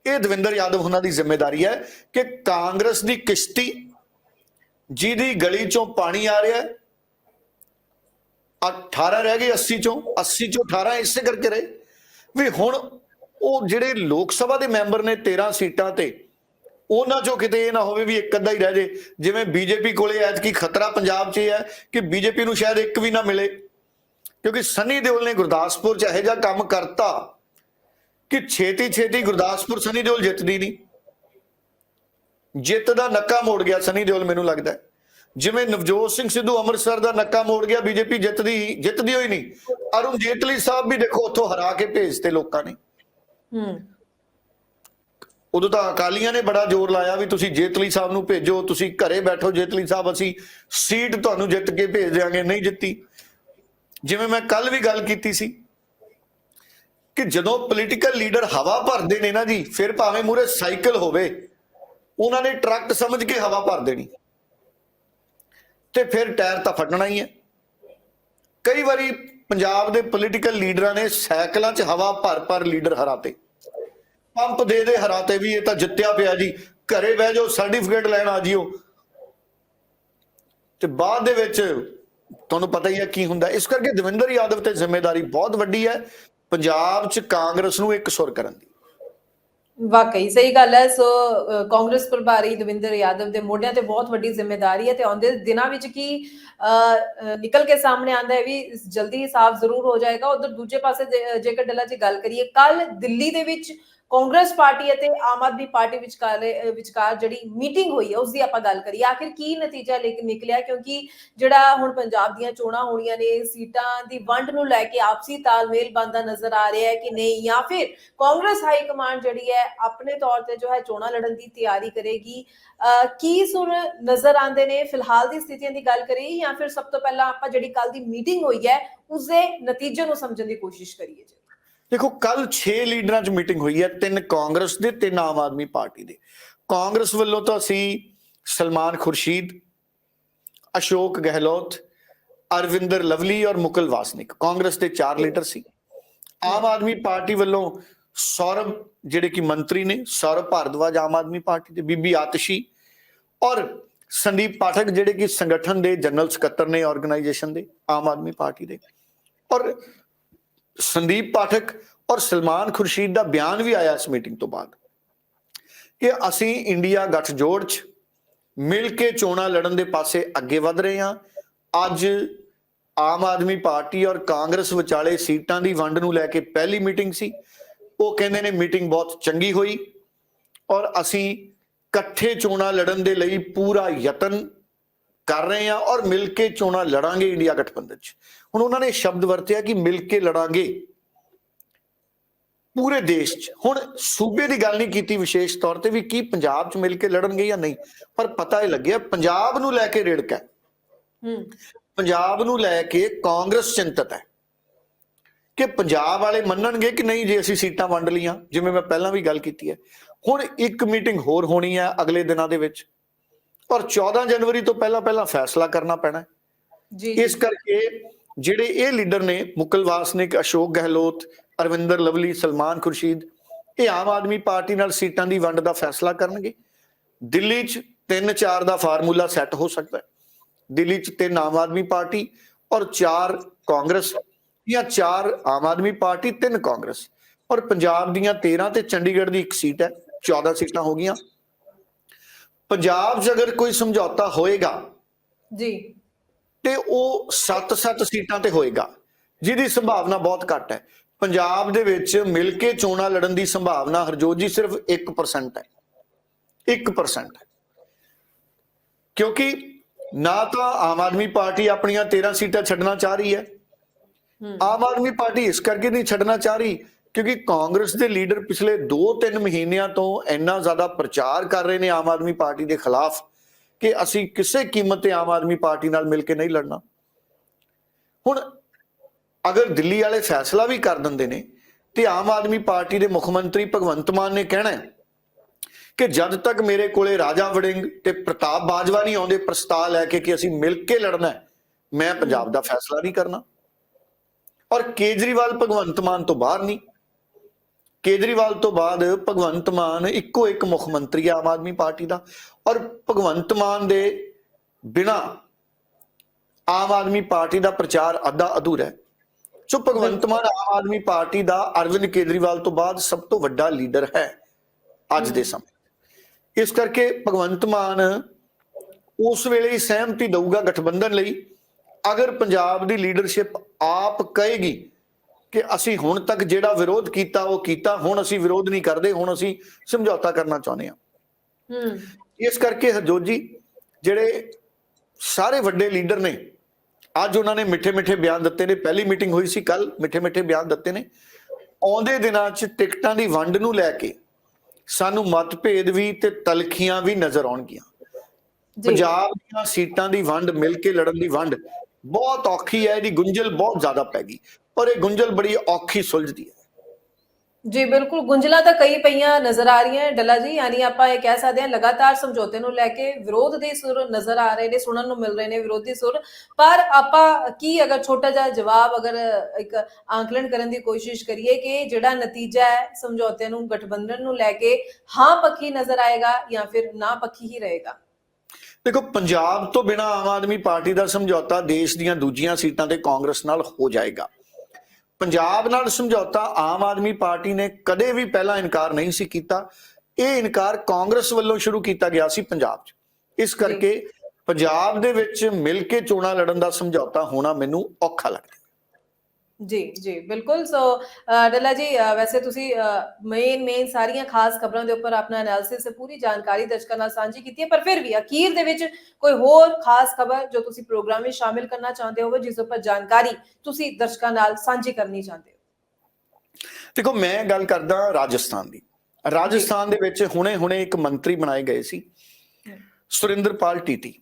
ਇਹ ਦਵਿੰਦਰ ਯਾਦਵ ਉਹਨਾਂ ਦੀ ਜ਼ਿੰਮੇਵਾਰੀ ਹੈ ਕਿ ਕਾਂਗਰਸ ਦੀ ਕਿਸ਼ਤੀ ਜਿਹਦੀ ਗਲੀ ਚੋਂ ਪਾਣੀ ਆ ਰਿਹਾ ਹੈ। 18 ਰਹਿ ਗਏ 80 ਚੋਂ 80 ਚੋਂ 18 ਇਸੇ ਕਰਕੇ ਰਹੇ। ਵੀ ਹੁਣ ਉਹ ਜਿਹੜੇ ਲੋਕ ਸਭਾ ਦੇ ਮੈਂਬਰ ਨੇ 13 ਸੀਟਾਂ ਤੇ, ਉਹਨਾਂ ਚੋਂ ਕਿਤੇ ਇਹ ਨਾ ਹੋਵੇ ਵੀ ਇੱਕ ਅੱਧਾ ਹੀ ਰਹਿ ਜੇ। ਜਿਵੇਂ ਬੀਜੇਪੀ ਕੋਲੇ ਐਤਕੀ ਖਤਰਾ ਪੰਜਾਬ 'ਚ ਇਹ ਹੈ ਕਿ ਬੀਜੇਪੀ ਨੂੰ ਸ਼ਾਇਦ ਇੱਕ ਵੀ ਨਾ ਮਿਲੇ। ਕਿਉਂਕਿ ਸਨੀ ਦਿਓਲ ਨੇ ਗੁਰਦਾਸਪੁਰ 'ਚ ਇਹੋ ਜਿਹਾ ਕੰਮ ਕਰਤਾ ਕਿ ਛੇਤੀ ਛੇਤੀ ਗੁਰਦਾਸਪੁਰ ਸਨੀ ਦਿਓਲ ਜਿੱਤਦੀ ਨਹੀਂ। ਜਿੱਤ ਦਾ ਨੱਕਾ ਮੋੜ ਗਿਆ ਸਨੀ ਦਿਓਲ ਮੈਨੂੰ ਲੱਗਦਾ। ਜਿਵੇਂ ਨਵਜੋਤ ਸਿੰਘ ਸਿੱਧੂ ਅੰਮ੍ਰਿਤਸਰ ਦਾ ਨੱਕਾ ਮੋੜ ਗਿਆ ਬੀਜੇਪੀ ਜਿੱਤਦੀ ਜਿੱਤਦੀ ਹੋਈ ਨਹੀਂ। ਅਰੁਣ ਜੇਟਲੀ ਸਾਹਿਬ ਵੀ ਦੇਖੋ ਉੱਥੋਂ ਹਰਾ ਕੇ ਭੇਜਤੇ ਲੋਕਾਂ ਨੇ।
ਹੂੰ।
ਉਦੋਂ ਤਾਂ ਅਕਾਲੀਆਂ ਨੇ ਬੜਾ ਜ਼ੋਰ ਲਾਇਆ ਵੀ ਤੁਸੀਂ ਜੇਤਲੀ ਸਾਹਿਬ ਨੂੰ ਭੇਜੋ ਤੁਸੀਂ ਘਰੇ ਬੈਠੋ ਜੇਤਲੀ ਸਾਹਿਬ ਅਸੀਂ ਸੀਟ ਤੁਹਾਨੂੰ ਜਿੱਤ ਕੇ ਭੇਜ ਦਿਆਂਗੇ ਨਹੀਂ ਜਿੱਤੀ। ਜਿਵੇਂ ਮੈਂ ਕੱਲ ਵੀ ਗੱਲ ਕੀਤੀ ਸੀ ਕਿ ਜਦੋਂ ਪੋਲੀਟੀਕਲ ਲੀਡਰ ਹਵਾ ਭਰਦੇ ਨੇ ਨਾ ਜੀ ਫਿਰ ਭਾਵੇਂ ਮੂਰੇ ਸਾਈਕਲ ਹੋਵੇ ਉਹਨਾਂ ਨੇ ਟਰੱਕ ਸਮਝ ਕੇ ਹਵਾ ਭਰ ਦੇਣੀ। ਤੇ ਫਿਰ ਟਾਇਰ ਤਾਂ ਫਟਣਾ ਹੀ ਹੈ। ਕਈ ਵਾਰੀ ਪੰਜਾਬ ਦੇ ਪੋਲੀਟੀਕਲ ਲੀਡਰਾਂ ਨੇ ਸਾਈਕਲਾਂ 'ਚ ਹਵਾ ਭਰ ਭਰ ਲੀਡਰ ਹਰਾਤੇ। ਪੰਪ ਦੇ ਦੇ ਹਰਾਤੇ ਵੀ, ਇਹ ਤਾਂ ਜਿੱਤਿਆ ਪਿਆ ਜੀ। ਘਰੇ ਬਹਿ ਜਾਓ ਸਰਟੀਫਿਕੇਟ ਲੈਣ ਆ ਜਿਓ। ਤੇ ਬਾਅਦ ਦੇ ਵਿੱਚ ਤੁਹਾਨੂੰ ਪਤਾ ਹੀ ਹੈ ਕੀ ਹੁੰਦਾ। ਇਸ ਕਰਕੇ ਦਵਿੰਦਰ ਯਾਦਵ ਤੇ ਜ਼ਿੰਮੇਵਾਰੀ ਬਹੁਤ ਵੱਡੀ ਹੈ। ਪੰਜਾਬ 'ਚ ਕਾਂਗਰਸ ਨੂੰ ਇੱਕ ਸੁਰ ਕਰਨ ਦੀ।
ਵਾਕਈ ਸਹੀ ਗੱਲ ਹੈ। ਸੋ ਅ, ਕਾਂਗਰਸ ਪ੍ਰਭਾਰੀ ਦਵਿੰਦਰ ਯਾਦਵ ਦੇ ਮੋਢਿਆਂ ਤੇ ਬਹੁਤ ਵੱਡੀ ਜ਼ਿੰਮੇਵਾਰੀ ਹੈ ਤੇ ਆਉਂਦੇ ਦਿਨਾਂ ਵਿੱਚ ਕੀ ਅ, ਨਿਕਲ ਕੇ ਸਾਹਮਣੇ ਆਂਦਾ ਹੈ ਵੀ ਜਲਦੀ ਸਾਫ਼ ਜ਼ਰੂਰ ਹੋ ਜਾਏਗਾ। ਉਧਰ ਦੂਜੇ ਪਾਸੇ ਜੇਕਰ ਡੱਲਾ ਜੀ ਗੱਲ ਕਰੀਏ ਕੱਲ ਦਿੱਲੀ ਦੇ ਵਿੱਚ ਕਾਂਗਰਸ ਪਾਰਟੀ ਅਤੇ ਆਮ ਆਦਮੀ ਪਾਰਟੀ ਵਿਚਕਾਰ ਵਿਚਕਾਰ ਜਿਹੜੀ ਮੀਟਿੰਗ ਹੋਈ ਹੈ, ਉਸ ਦੀ ਆਪਾਂ ਗੱਲ ਕਰੀਏ। ਆਖਿਰ ਕੀ ਨਤੀਜਾ ਨਿਕਲਿਆ? ਕਿਉਂਕਿ ਜਿਹੜਾ ਹੁਣ ਪੰਜਾਬ ਦੀਆਂ ਚੋਣਾਂ ਹੋਣੀਆਂ ਨੇ, ਸੀਟਾਂ ਦੀ ਵੰਡ ਨੂੰ ਲੈ ਕੇ ਆਪਸੀ ਤਾਲਮੇਲ ਬੰਦਾ ਨਜ਼ਰ ਆ ਰਿਹਾ ਹੈ ਕਿ ਨਹੀਂ? ਜਾਂ ਫਿਰ ਕਾਂਗਰਸ ਹਾਈ ਕਮਾਂਡ ਜਿਹੜੀ ਹੈ, ਆਪਣੇ ਤੌਰ ਤੇ ਜੋ ਹੈ, ਚੋਣਾਂ ਲੜਨ ਦੀ ਤਿਆਰੀ ਕਰੇਗੀ। ਅਹ, ਕੀ ਸੁਰ ਨਜ਼ਰ ਆਉਂਦੇ ਨੇ? ਫਿਲਹਾਲ ਦੀ ਸਥਿਤੀਆਂ ਦੀ ਗੱਲ ਕਰੀਏ ਜਾਂ ਫਿਰ ਸਭ ਤੋਂ ਪਹਿਲਾਂ ਆਪਾਂ ਜਿਹੜੀ ਕੱਲ ਦੀ ਮੀਟਿੰਗ ਹੋਈ ਹੈ, ਉਸਦੇ ਨਤੀਜੇ ਨੂੰ ਸਮਝਣ ਦੀ ਕੋਸ਼ਿਸ਼ ਕਰੀਏ ਜੀ।
ਦੇਖੋ ਕੱਲ 6 ਲੀਡਰਾਂ 'ਚ ਮੀਟਿੰਗ ਹੋਈ ਹੈ, ਤਿੰਨ ਕਾਂਗਰਸ ਦੇ, ਤਿੰਨ ਆਮ ਆਦਮੀ ਪਾਰਟੀ ਦੇ। ਕਾਂਗਰਸ ਵੱਲੋਂ ਤਾਂ ਅਸੀਂ ਸਲਮਾਨ ਖੁਰਸ਼ੀਦ, ਅਸ਼ੋਕ ਗਹਿਲੋਤ, ਅਰਵਿੰਦਰ ਲਵਲੀ ਔਰ ਮੁਕਲ ਵਾਸਨਿਕ। ਕਾਂਗਰਸ ਦੇ ਚਾਰ ਲੀਡਰ ਸੀ। ਆਮ ਆਦਮੀ ਪਾਰਟੀ ਵੱਲੋਂ ਸੌਰਵ ਜਿਹੜੇ ਕਿ ਮੰਤਰੀ ਨੇ ਸੌਰਵ ਭਾਰਦਵਾਜ ਆਮ ਆਦਮੀ ਪਾਰਟੀ ਦੇ, ਬੀਬੀ ਆਤਸ਼ੀ ਔਰ ਸੰਦੀਪ ਪਾਠਕ, ਜਿਹੜੇ ਕਿ ਸੰਗਠਨ ਦੇ ਜਨਰਲ ਸਕੱਤਰ ਨੇ ਆਰਗੇਨਾਈਜੇਸ਼ਨ ਦੇ, ਆਮ ਆਦਮੀ ਪਾਰਟੀ ਦੇ। ਔਰ ਸੰਦੀਪ ਪਾਠਕ ਔਰ ਸਲਮਾਨ ਖੁਰਸ਼ੀਦ ਦਾ ਬਿਆਨ ਵੀ ਆਇਆ ਇਸ ਮੀਟਿੰਗ ਤੋਂ ਬਾਅਦ ਕਿ ਅਸੀਂ ਇੰਡੀਆ ਗੱਠਜੋੜ 'ਚ ਮਿਲ ਕੇ ਚੋਣਾਂ ਲੜਨ ਦੇ ਪਾਸੇ ਅੱਗੇ ਵਧ ਰਹੇ ਹਾਂ। ਅੱਜ ਆਮ ਆਦਮੀ ਪਾਰਟੀ ਔਰ ਕਾਂਗਰਸ ਵਿਚਾਲੇ ਸੀਟਾਂ ਦੀ ਵੰਡ ਨੂੰ ਲੈ ਕੇ ਪਹਿਲੀ ਮੀਟਿੰਗ ਸੀ। ਉਹ ਕਹਿੰਦੇ ਨੇ ਮੀਟਿੰਗ ਬਹੁਤ ਚੰਗੀ ਹੋਈ ਔਰ ਅਸੀਂ ਇਕੱਠੇ ਚੋਣਾਂ ਲੜਨ ਦੇ ਲਈ ਪੂਰਾ ਯਤਨ ਕਰ ਰਹੇ ਹਾਂ ਔਰ ਮਿਲ ਕੇ ਚੋਣਾਂ ਲੜਾਂਗੇ ਇੰਡੀਆ ਗਠਬੰਧਨ 'ਚ। ਹੁਣ ਉਹਨਾਂ ਨੇ ਸ਼ਬਦ ਵਰਤਿਆ ਕਿ ਮਿਲ ਕੇ ਲੜਾਂਗੇ। ਪੂਰੇ ਦੇਸ਼ 'ਚ। ਹੁਣ ਸੂਬੇ ਦੀ ਗੱਲ ਨਹੀਂ ਕੀਤੀ ਵਿਸ਼ੇਸ਼ ਤੌਰ ਤੇ ਵੀ ਕੀ ਪੰਜਾਬ 'ਚ ਮਿਲ ਕੇ ਲੜਨਗੇ ਜਾਂ ਨਹੀਂ। ਪਰ ਪਤਾ ਇਹ ਲੱਗਿਆ ਪੰਜਾਬ ਨੂੰ ਲੈ ਕੇ ਰੇੜਕਾ ਹੈ। ਪੰਜਾਬ ਨੂੰ ਲੈ ਕੇ ਕਾਂਗਰਸ ਚਿੰਤਤ ਹੈ। ਕਿ ਪੰਜਾਬ ਵਾਲੇ ਮੰਨਣਗੇ ਕਿ ਨਹੀਂ ਜੇ ਅਸੀਂ ਸੀਟਾਂ ਵੰਡ ਲੀਆਂ ਜਿਵੇਂ ਮੈਂ ਪਹਿਲਾਂ ਵੀ ਗੱਲ ਕੀਤੀ ਹੈ। ਹੁਣ ਇੱਕ ਮੀਟਿੰਗ ਹੋਰ ਹੋਣੀ ਹੈ ਅਗਲੇ ਦਿਨਾਂ ਦੇ ਵਿੱਚ। ਔਰ 14 ਜਨਵਰੀ ਤੋਂ ਪਹਿਲਾਂ ਪਹਿਲਾਂ ਫੈਸਲਾ ਕਰਨਾ ਪੈਣਾ ਹੈ।
ਜੀ।
ਇਸ ਕਰਕੇ ਜਿਹੜੇ ਇਹ ਲੀਡਰ ਨੇ, ਮੁਕਲ ਵਾਸਨਿਕ ਅਸ਼ੋਕ ਗਹਿਲੋਤ, ਅਰਵਿੰਦਰ ਲਵਲੀ, ਸਲਮਾਨ ਖੁਰਸ਼ੀਦ, ਇਹ ਆਮ ਆਦਮੀ ਪਾਰਟੀ ਨਾਲ ਸੀਟਾਂ ਦੀ ਵੰਡ ਦਾ ਫੈਸਲਾ ਕਰਨਗੇ। ਦਿੱਲੀ 'ਚ 3-4 ਦਾ ਫਾਰਮੂਲਾ ਸੈੱਟ ਹੋ ਸਕਦਾ ਹੈ। ਦਿੱਲੀ 'ਚ ਤਿੰਨ ਆਮ ਆਦਮੀ ਪਾਰਟੀ ਔਰ ਚਾਰ ਕਾਂਗਰਸ ਜਾਂ ਚਾਰ ਆਮ ਆਦਮੀ ਪਾਰਟੀ, ਤਿੰਨ ਕਾਂਗਰਸ। ਔਰ ਪੰਜਾਬ ਦੀਆਂ 13 ਤੇ ਚੰਡੀਗੜ੍ਹ ਦੀ ਇੱਕ ਸੀਟ ਹੈ 14 ਸੀਟਾਂ ਹੋ ਗਈਆਂ। ਪੰਜਾਬ 'ਚ ਅਗਰ ਕੋਈ ਸਮਝੌਤਾ ਹੋਏਗਾ
ਜੀ।
ਤੇ ਉਹ 7-7 ਸੀਟਾਂ ਤੇ ਹੋਏਗਾ ਜਿਹਦੀ ਸੰਭਾਵਨਾ ਬਹੁਤ ਘੱਟ ਹੈ। ਪੰਜਾਬ ਦੇ ਵਿੱਚ ਮਿਲ ਕੇ ਚੋਣਾਂ ਲੜਨ ਦੀ ਸੰਭਾਵਨਾ ਹਰਜੋਤ ਜੀ ਸਿਰਫ 1% ਹੈ। 1% ਹੈ। ਕਿਉਂਕਿ ਨਾ ਤਾਂ ਆਮ ਆਦਮੀ ਪਾਰਟੀ ਆਪਣੀਆਂ 13 ਸੀਟਾਂ ਛੱਡਣਾ ਚਾਹ ਰਹੀ ਹੈ। ਆਮ ਆਦਮੀ ਪਾਰਟੀ ਇਸ ਕਰਕੇ ਨਹੀਂ ਛੱਡਣਾ ਚਾਹ ਰਹੀ ਕਿਉਂਕਿ ਕਾਂਗਰਸ ਦੇ ਲੀਡਰ ਪਿਛਲੇ 2-3 ਮਹੀਨਿਆਂ ਤੋਂ ਇੰਨਾ ਜ਼ਿਆਦਾ ਪ੍ਰਚਾਰ ਕਰ ਰਹੇ ਨੇ ਆਮ ਆਦਮੀ ਪਾਰਟੀ ਦੇ ਖਿਲਾਫ। ਕਿ ਅਸੀਂ ਕਿਸੇ ਕੀਮਤ ਤੇ ਆਮ ਆਦਮੀ ਪਾਰਟੀ ਨਾਲ ਮਿਲ ਕੇ ਨਹੀਂ ਲੜਨਾ। ਹੁਣ ਅਗਰ ਦਿੱਲੀ ਵਾਲੇ ਫੈਸਲਾ ਵੀ ਕਰ ਦਿੰਦੇ ਨੇ ਤੇ ਆਮ ਆਦਮੀ ਪਾਰਟੀ ਦੇ ਮੁੱਖ ਮੰਤਰੀ ਭਗਵੰਤ ਮਾਨ ਨੇ ਕਹਿਣਾ ਹੈ ਕਿ ਜਦ ਤੱਕ ਮੇਰੇ ਕੋਲੇ ਰਾਜਾ ਵੜਿੰਗ ਤੇ ਪ੍ਰਤਾਪ ਬਾਜਵਾ ਨਹੀਂ ਆਉਂਦੇ ਪ੍ਰਸਤਾਵ ਲੈ ਕੇ ਕਿ ਅਸੀਂ ਮਿਲ ਕੇ ਲੜਨਾ ਮੈਂ ਪੰਜਾਬ ਦਾ ਫੈਸਲਾ ਨਹੀਂ ਕਰਨਾ। ਔਰ ਕੇਜਰੀਵਾਲ ਭਗਵੰਤ ਮਾਨ ਤੋਂ ਬਾਹਰ ਨਹੀਂ। ਕੇਜਰੀਵਾਲ ਤੋਂ ਬਾਅਦ ਭਗਵੰਤ ਮਾਨ ਇੱਕੋ ਇੱਕ ਮੁੱਖ ਮੰਤਰੀ ਹੈ ਆਮ ਆਦਮੀ ਪਾਰਟੀ ਦਾ। ਔਰ ਭਗਵੰਤ ਮਾਨ ਦੇ ਬਿਨਾ ਆਮ ਆਦਮੀ ਪਾਰਟੀ ਦਾ ਪ੍ਰਚਾਰ ਅੱਧਾ ਅਧੂਰਾ ਹੈ। ਸੋ ਭਗਵੰਤ ਮਾਨ ਆਮ ਆਦਮੀ ਪਾਰਟੀ ਦਾ ਅਰਵਿੰਦ ਕੇਜਰੀਵਾਲ ਤੋਂ ਬਾਅਦ ਸਭ ਤੋਂ ਵੱਡਾ ਲੀਡਰ ਹੈ ਅੱਜ ਦੇ ਸਮੇਂ। ਇਸ ਕਰਕੇ ਭਗਵੰਤ ਮਾਨ ਉਸ ਵੇਲੇ ਹੀ ਸਹਿਮਤੀ ਦਊਗਾ ਗਠਬੰਧਨ ਲਈ, ਅਗਰ ਪੰਜਾਬ ਦੀ ਲੀਡਰਸ਼ਿਪ ਆਪ ਕਹੇਗੀ ਕਿ ਅਸੀਂ ਹੁਣ ਤੱਕ ਜਿਹੜਾ ਵਿਰੋਧ ਕੀਤਾ ਉਹ ਕੀਤਾ, ਹੁਣ ਅਸੀਂ ਵਿਰੋਧ ਨਹੀਂ ਕਰਦੇ, ਹੁਣ ਅਸੀਂ ਸਮਝੌਤਾ ਕਰਨਾ ਚਾਹੁੰਦੇ ਹਾਂ। ਇਸ ਕਰਕੇ ਹਰਜੋਤ ਜੀ ਜਿਹੜੇ ਸਾਰੇ ਵੱਡੇ ਲੀਡਰ ਨੇ ਅੱਜ ਉਹਨਾਂ ਨੇ ਮਿੱਠੇ ਮਿੱਠੇ ਬਿਆਨ ਦਿੱਤੇ ਨੇ। ਪਹਿਲੀ ਮੀਟਿੰਗ ਹੋਈ ਸੀ ਕੱਲ ਮਿੱਠੇ ਮਿੱਠੇ ਬਿਆਨ ਦਿੱਤੇ ਨੇ। ਆਉਂਦੇ ਦਿਨਾਂ 'ਚ ਟਿਕਟਾਂ ਦੀ ਵੰਡ ਨੂੰ ਲੈ ਕੇ ਸਾਨੂੰ ਮਤਭੇਦ ਵੀ ਤੇ ਤਲਖੀਆਂ ਵੀ ਨਜ਼ਰ ਆਉਣਗੀਆਂ। ਪੰਜਾਬ ਦੀਆਂ ਸੀਟਾਂ ਦੀ ਵੰਡ ਮਿਲ ਕੇ ਲੜਨ ਦੀ ਵੰਡ ਬਹੁਤ ਔਖੀ ਹੈ ਇਹਦੀ ਗੁੰਝਲ ਬਹੁਤ ਜ਼ਿਆਦਾ ਪੈ ਗਈ। ਪਰ ਇਹ ਗੁੰਝਲ ਬੜੀ ਔਖੀ ਸੁਲਝਦੀ ਹੈ।
ਜੀ, ਬਿਲਕੁਲ। ਗੁੰਝਲਾਂ ਤਾਂ ਕਈ ਪਈਆਂ ਨਜ਼ਰ ਆ ਰਹੀਆਂ ਡੱਲਾ ਜੀ। ਯਾਨੀ ਆਪਾਂ ਇਹ ਕਹਿ ਸਕਦੇ ਹਾਂ, ਲਗਾਤਾਰ ਸਮਝੌਤੇ ਨੂੰ ਲੈ ਕੇ ਵਿਰੋਧ ਦੇ ਸੁਰ ਨਜ਼ਰ ਆ ਰਹੇ ਨੇ, ਸੁਣਨ ਨੂੰ ਮਿਲ ਰਹੇ ਨੇ ਵਿਰੋਧੀ ਸੁਰ। ਪਰ ਆਪਾਂ ਕੀ ਅਗਰ ਛੋਟਾ ਜਿਹਾ ਜਵਾਬ ਅਗਰ ਇੱਕ ਆਂਕਲਨ ਕਰਨ ਦੀ ਕੋਸ਼ਿਸ਼ ਕਰੀਏ ਕਿ ਜਿਹੜਾ ਨਤੀਜਾ ਹੈ ਸਮਝੌਤੇ ਨੂੰ, ਗਠਬੰਧਨ ਨੂੰ ਲੈ ਕੇ, ਹਾਂ ਪੱਖੀ ਨਜ਼ਰ ਆਏਗਾ ਜਾਂ ਫਿਰ ਨਾ ਪੱਖੀ ਹੀ ਰਹੇਗਾ?
ਦੇਖੋ, ਪੰਜਾਬ ਤੋਂ ਬਿਨਾ ਆਮ ਆਦਮੀ ਪਾਰਟੀ ਦਾ ਸਮਝੌਤਾ ਦੇਸ਼ ਦੀਆਂ ਦੂਜੀਆਂ ਸੀਟਾਂ ਤੇ ਕਾਂਗਰਸ ਨਾਲ ਹੋ ਜਾਏਗਾ। ਪੰਜਾਬ ਨਾਲ ਸਮਝੌਤਾ ਆਮ ਆਦਮੀ ਪਾਰਟੀ ਨੇ ਕਦੇ ਵੀ ਪਹਿਲਾਂ ਇਨਕਾਰ ਨਹੀਂ ਸੀ ਕੀਤਾ। ਇਹ ਇਨਕਾਰ ਕਾਂਗਰਸ ਵੱਲੋਂ ਸ਼ੁਰੂ ਕੀਤਾ ਗਿਆ ਸੀ ਪੰਜਾਬ 'ਚ। ਇਸ ਕਰਕੇ ਪੰਜਾਬ ਦੇ ਵਿੱਚ ਮਿਲ ਕੇ ਚੋਣਾਂ ਲੜਨ ਦਾ ਸਮਝੌਤਾ ਹੋਣਾ ਮੈਨੂੰ ਔਖਾ ਲੱਗਦਾ।
ਜੀ ਜੀ ਬਿਲਕੁਲ। ਸੋ ਡੱਲਾ ਜੀ ਵੈਸੇ ਤੁਸੀਂ ਮੇਨ ਮੇਨ ਸਾਰੀਆਂ ਖਾਸ ਖਬਰਾਂ ਦੇ ਉੱਪਰ ਆਪਣਾ ਐਨਾਲਿਸਿਸ ਪੂਰੀ ਜਾਣਕਾਰੀ ਦਰਸ਼ਕਾਂ ਨਾਲ ਸਾਂਝੀ ਕੀਤੀ ਹੈ ਪਰ ਫਿਰ ਵੀ ਅਖੀਰ ਦੇ ਵਿੱਚ ਕੋਈ ਹੋਰ ਖਾਸ ਖਬਰ ਜੋ ਤੁਸੀਂ ਪ੍ਰੋਗਰਾਮ ਵਿੱਚ ਸ਼ਾਮਿਲ ਕਰਨਾ ਚਾਹੁੰਦੇ ਹੋ ਜਿਸ ਉੱਪਰ ਜਾਣਕਾਰੀ ਤੁਸੀਂ ਦਰਸ਼ਕਾਂ ਨਾਲ ਸਾਂਝੀ ਕਰਨੀ ਚਾਹੁੰਦੇ ਹੋ।
ਦੇਖੋ ਮੈਂ ਗੱਲ ਕਰਦਾ ਰਾਜਸਥਾਨ ਦੀ। ਰਾਜਸਥਾਨ ਦੇ ਵਿੱਚ ਹੁਣੇ-ਹੁਣੇ ਇੱਕ ਮੰਤਰੀ ਬਣਾਏ ਗਏ ਸੀ ਸੁਰਿੰਦਰਪਾਲ ਟੀਟੀ।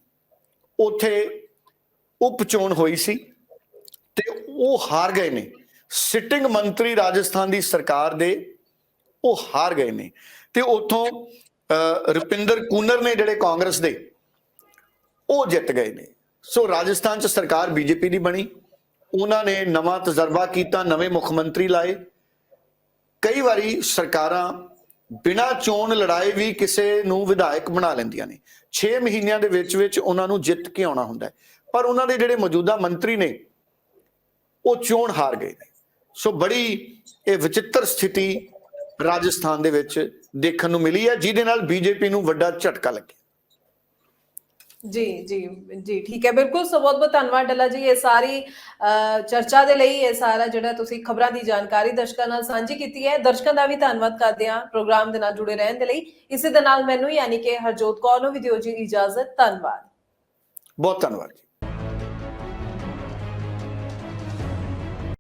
ਉੱਥੇ ਉਪ ਚੋਣ ਹੋਈ ਸੀ ਤੇ ਉਹ ਹਾਰ ਗਏ ਨੇ। ਸਿਟਿੰਗ ਮੰਤਰੀ ਰਾਜਸਥਾਨ ਦੀ ਸਰਕਾਰ ਦੇ ਉਹ ਹਾਰ ਗਏ ਨੇ। ਤੇ ਉੱਥੋਂ ਰੁਪਿੰਦਰ ਕੂਨਰ ਨੇ ਜਿਹੜੇ ਕਾਂਗਰਸ ਦੇ, ਉਹ ਜਿੱਤ ਗਏ ਨੇ। ਸੋ ਰਾਜਸਥਾਨ ਚ ਸਰਕਾਰ ਬੀਜੇਪੀ ਦੀ ਬਣੀ। ਉਹਨਾਂ ਨੇ ਨਵਾਂ ਤਜਰਬਾ ਕੀਤਾ, ਨਵੇਂ ਮੁੱਖ ਮੰਤਰੀ ਲਾਏ। ਕਈ ਵਾਰੀ ਸਰਕਾਰਾਂ ਬਿਨਾਂ ਚੋਣ ਲੜਾਏ ਵੀ ਕਿਸੇ ਨੂੰ ਵਿਧਾਇਕ ਬਣਾ ਲੈਂਦੀਆਂ ਨੇ। 6 ਮਹੀਨਿਆਂ ਦੇ ਵਿੱਚ ਵਿੱਚ ਉਹਨਾਂ ਨੂੰ ਜਿੱਤ ਕੇ ਆਉਣਾ ਹੁੰਦਾ ਪਰ ਉਹਨਾਂ ਦੇ ਜਿਹੜੇ ਮੌਜੂਦਾ ਮੰਤਰੀ ਨੇ ਉਹ ਚੋਣ ਹਾਰ ਗਏ ਨੇ। ਸੋ ਬੜੀ ਇਹ ਵਿਚਿੱਤਰ ਸਥਿਤੀ ਰਾਜਸਥਾਨ ਦੇ ਵਿੱਚ ਦੇਖਣ ਨੂੰ ਮਿਲੀ ਹੈ ਜਿਹਦੇ ਨਾਲ ਬੀਜੇਪੀ ਨੂੰ ਵੱਡਾ ਝਟਕਾ ਲੱਗਿਆ।
ਜੀ ਜੀ ਜੀ ਠੀਕ ਹੈ। ਬਿਲਕੁਲ ਸੋ ਬਹੁਤ ਬਹੁਤ ਧੰਨਵਾਦ ਡੱਲਾ ਜੀ। ਇਹ ਸਾਰੀ ਚਰਚਾ ਦੇ ਲਈ ਇਹ ਸਾਰਾ ਜਿਹੜਾ ਤੁਸੀਂ ਖਬਰਾਂ ਦੀ ਜਾਣਕਾਰੀ ਦਰਸ਼ਕਾਂ ਨਾਲ ਸਾਂਝੀ ਕੀਤੀ ਹੈ। ਦਰਸ਼ਕਾਂ ਦਾ ਵੀ ਧੰਨਵਾਦ ਕਰਦੇ ਹਾਂ ਪ੍ਰੋਗਰਾਮ ਦੇ ਨਾਲ ਜੁੜੇ ਰਹਿਣ ਦੇ ਲਈ। ਇਸੇ ਦੇ ਨਾਲ ਮੈਨੂੰ ਯਾਨੀ ਕਿ ਹਰਜੋਤ ਕੌਰ ਨੂੰ ਵੀ ਦਿਓ ਜੀ ਇਜਾਜ਼ਤ। ਧੰਨਵਾਦ।
ਬਹੁਤ ਧੰਨਵਾਦ ਜੀ।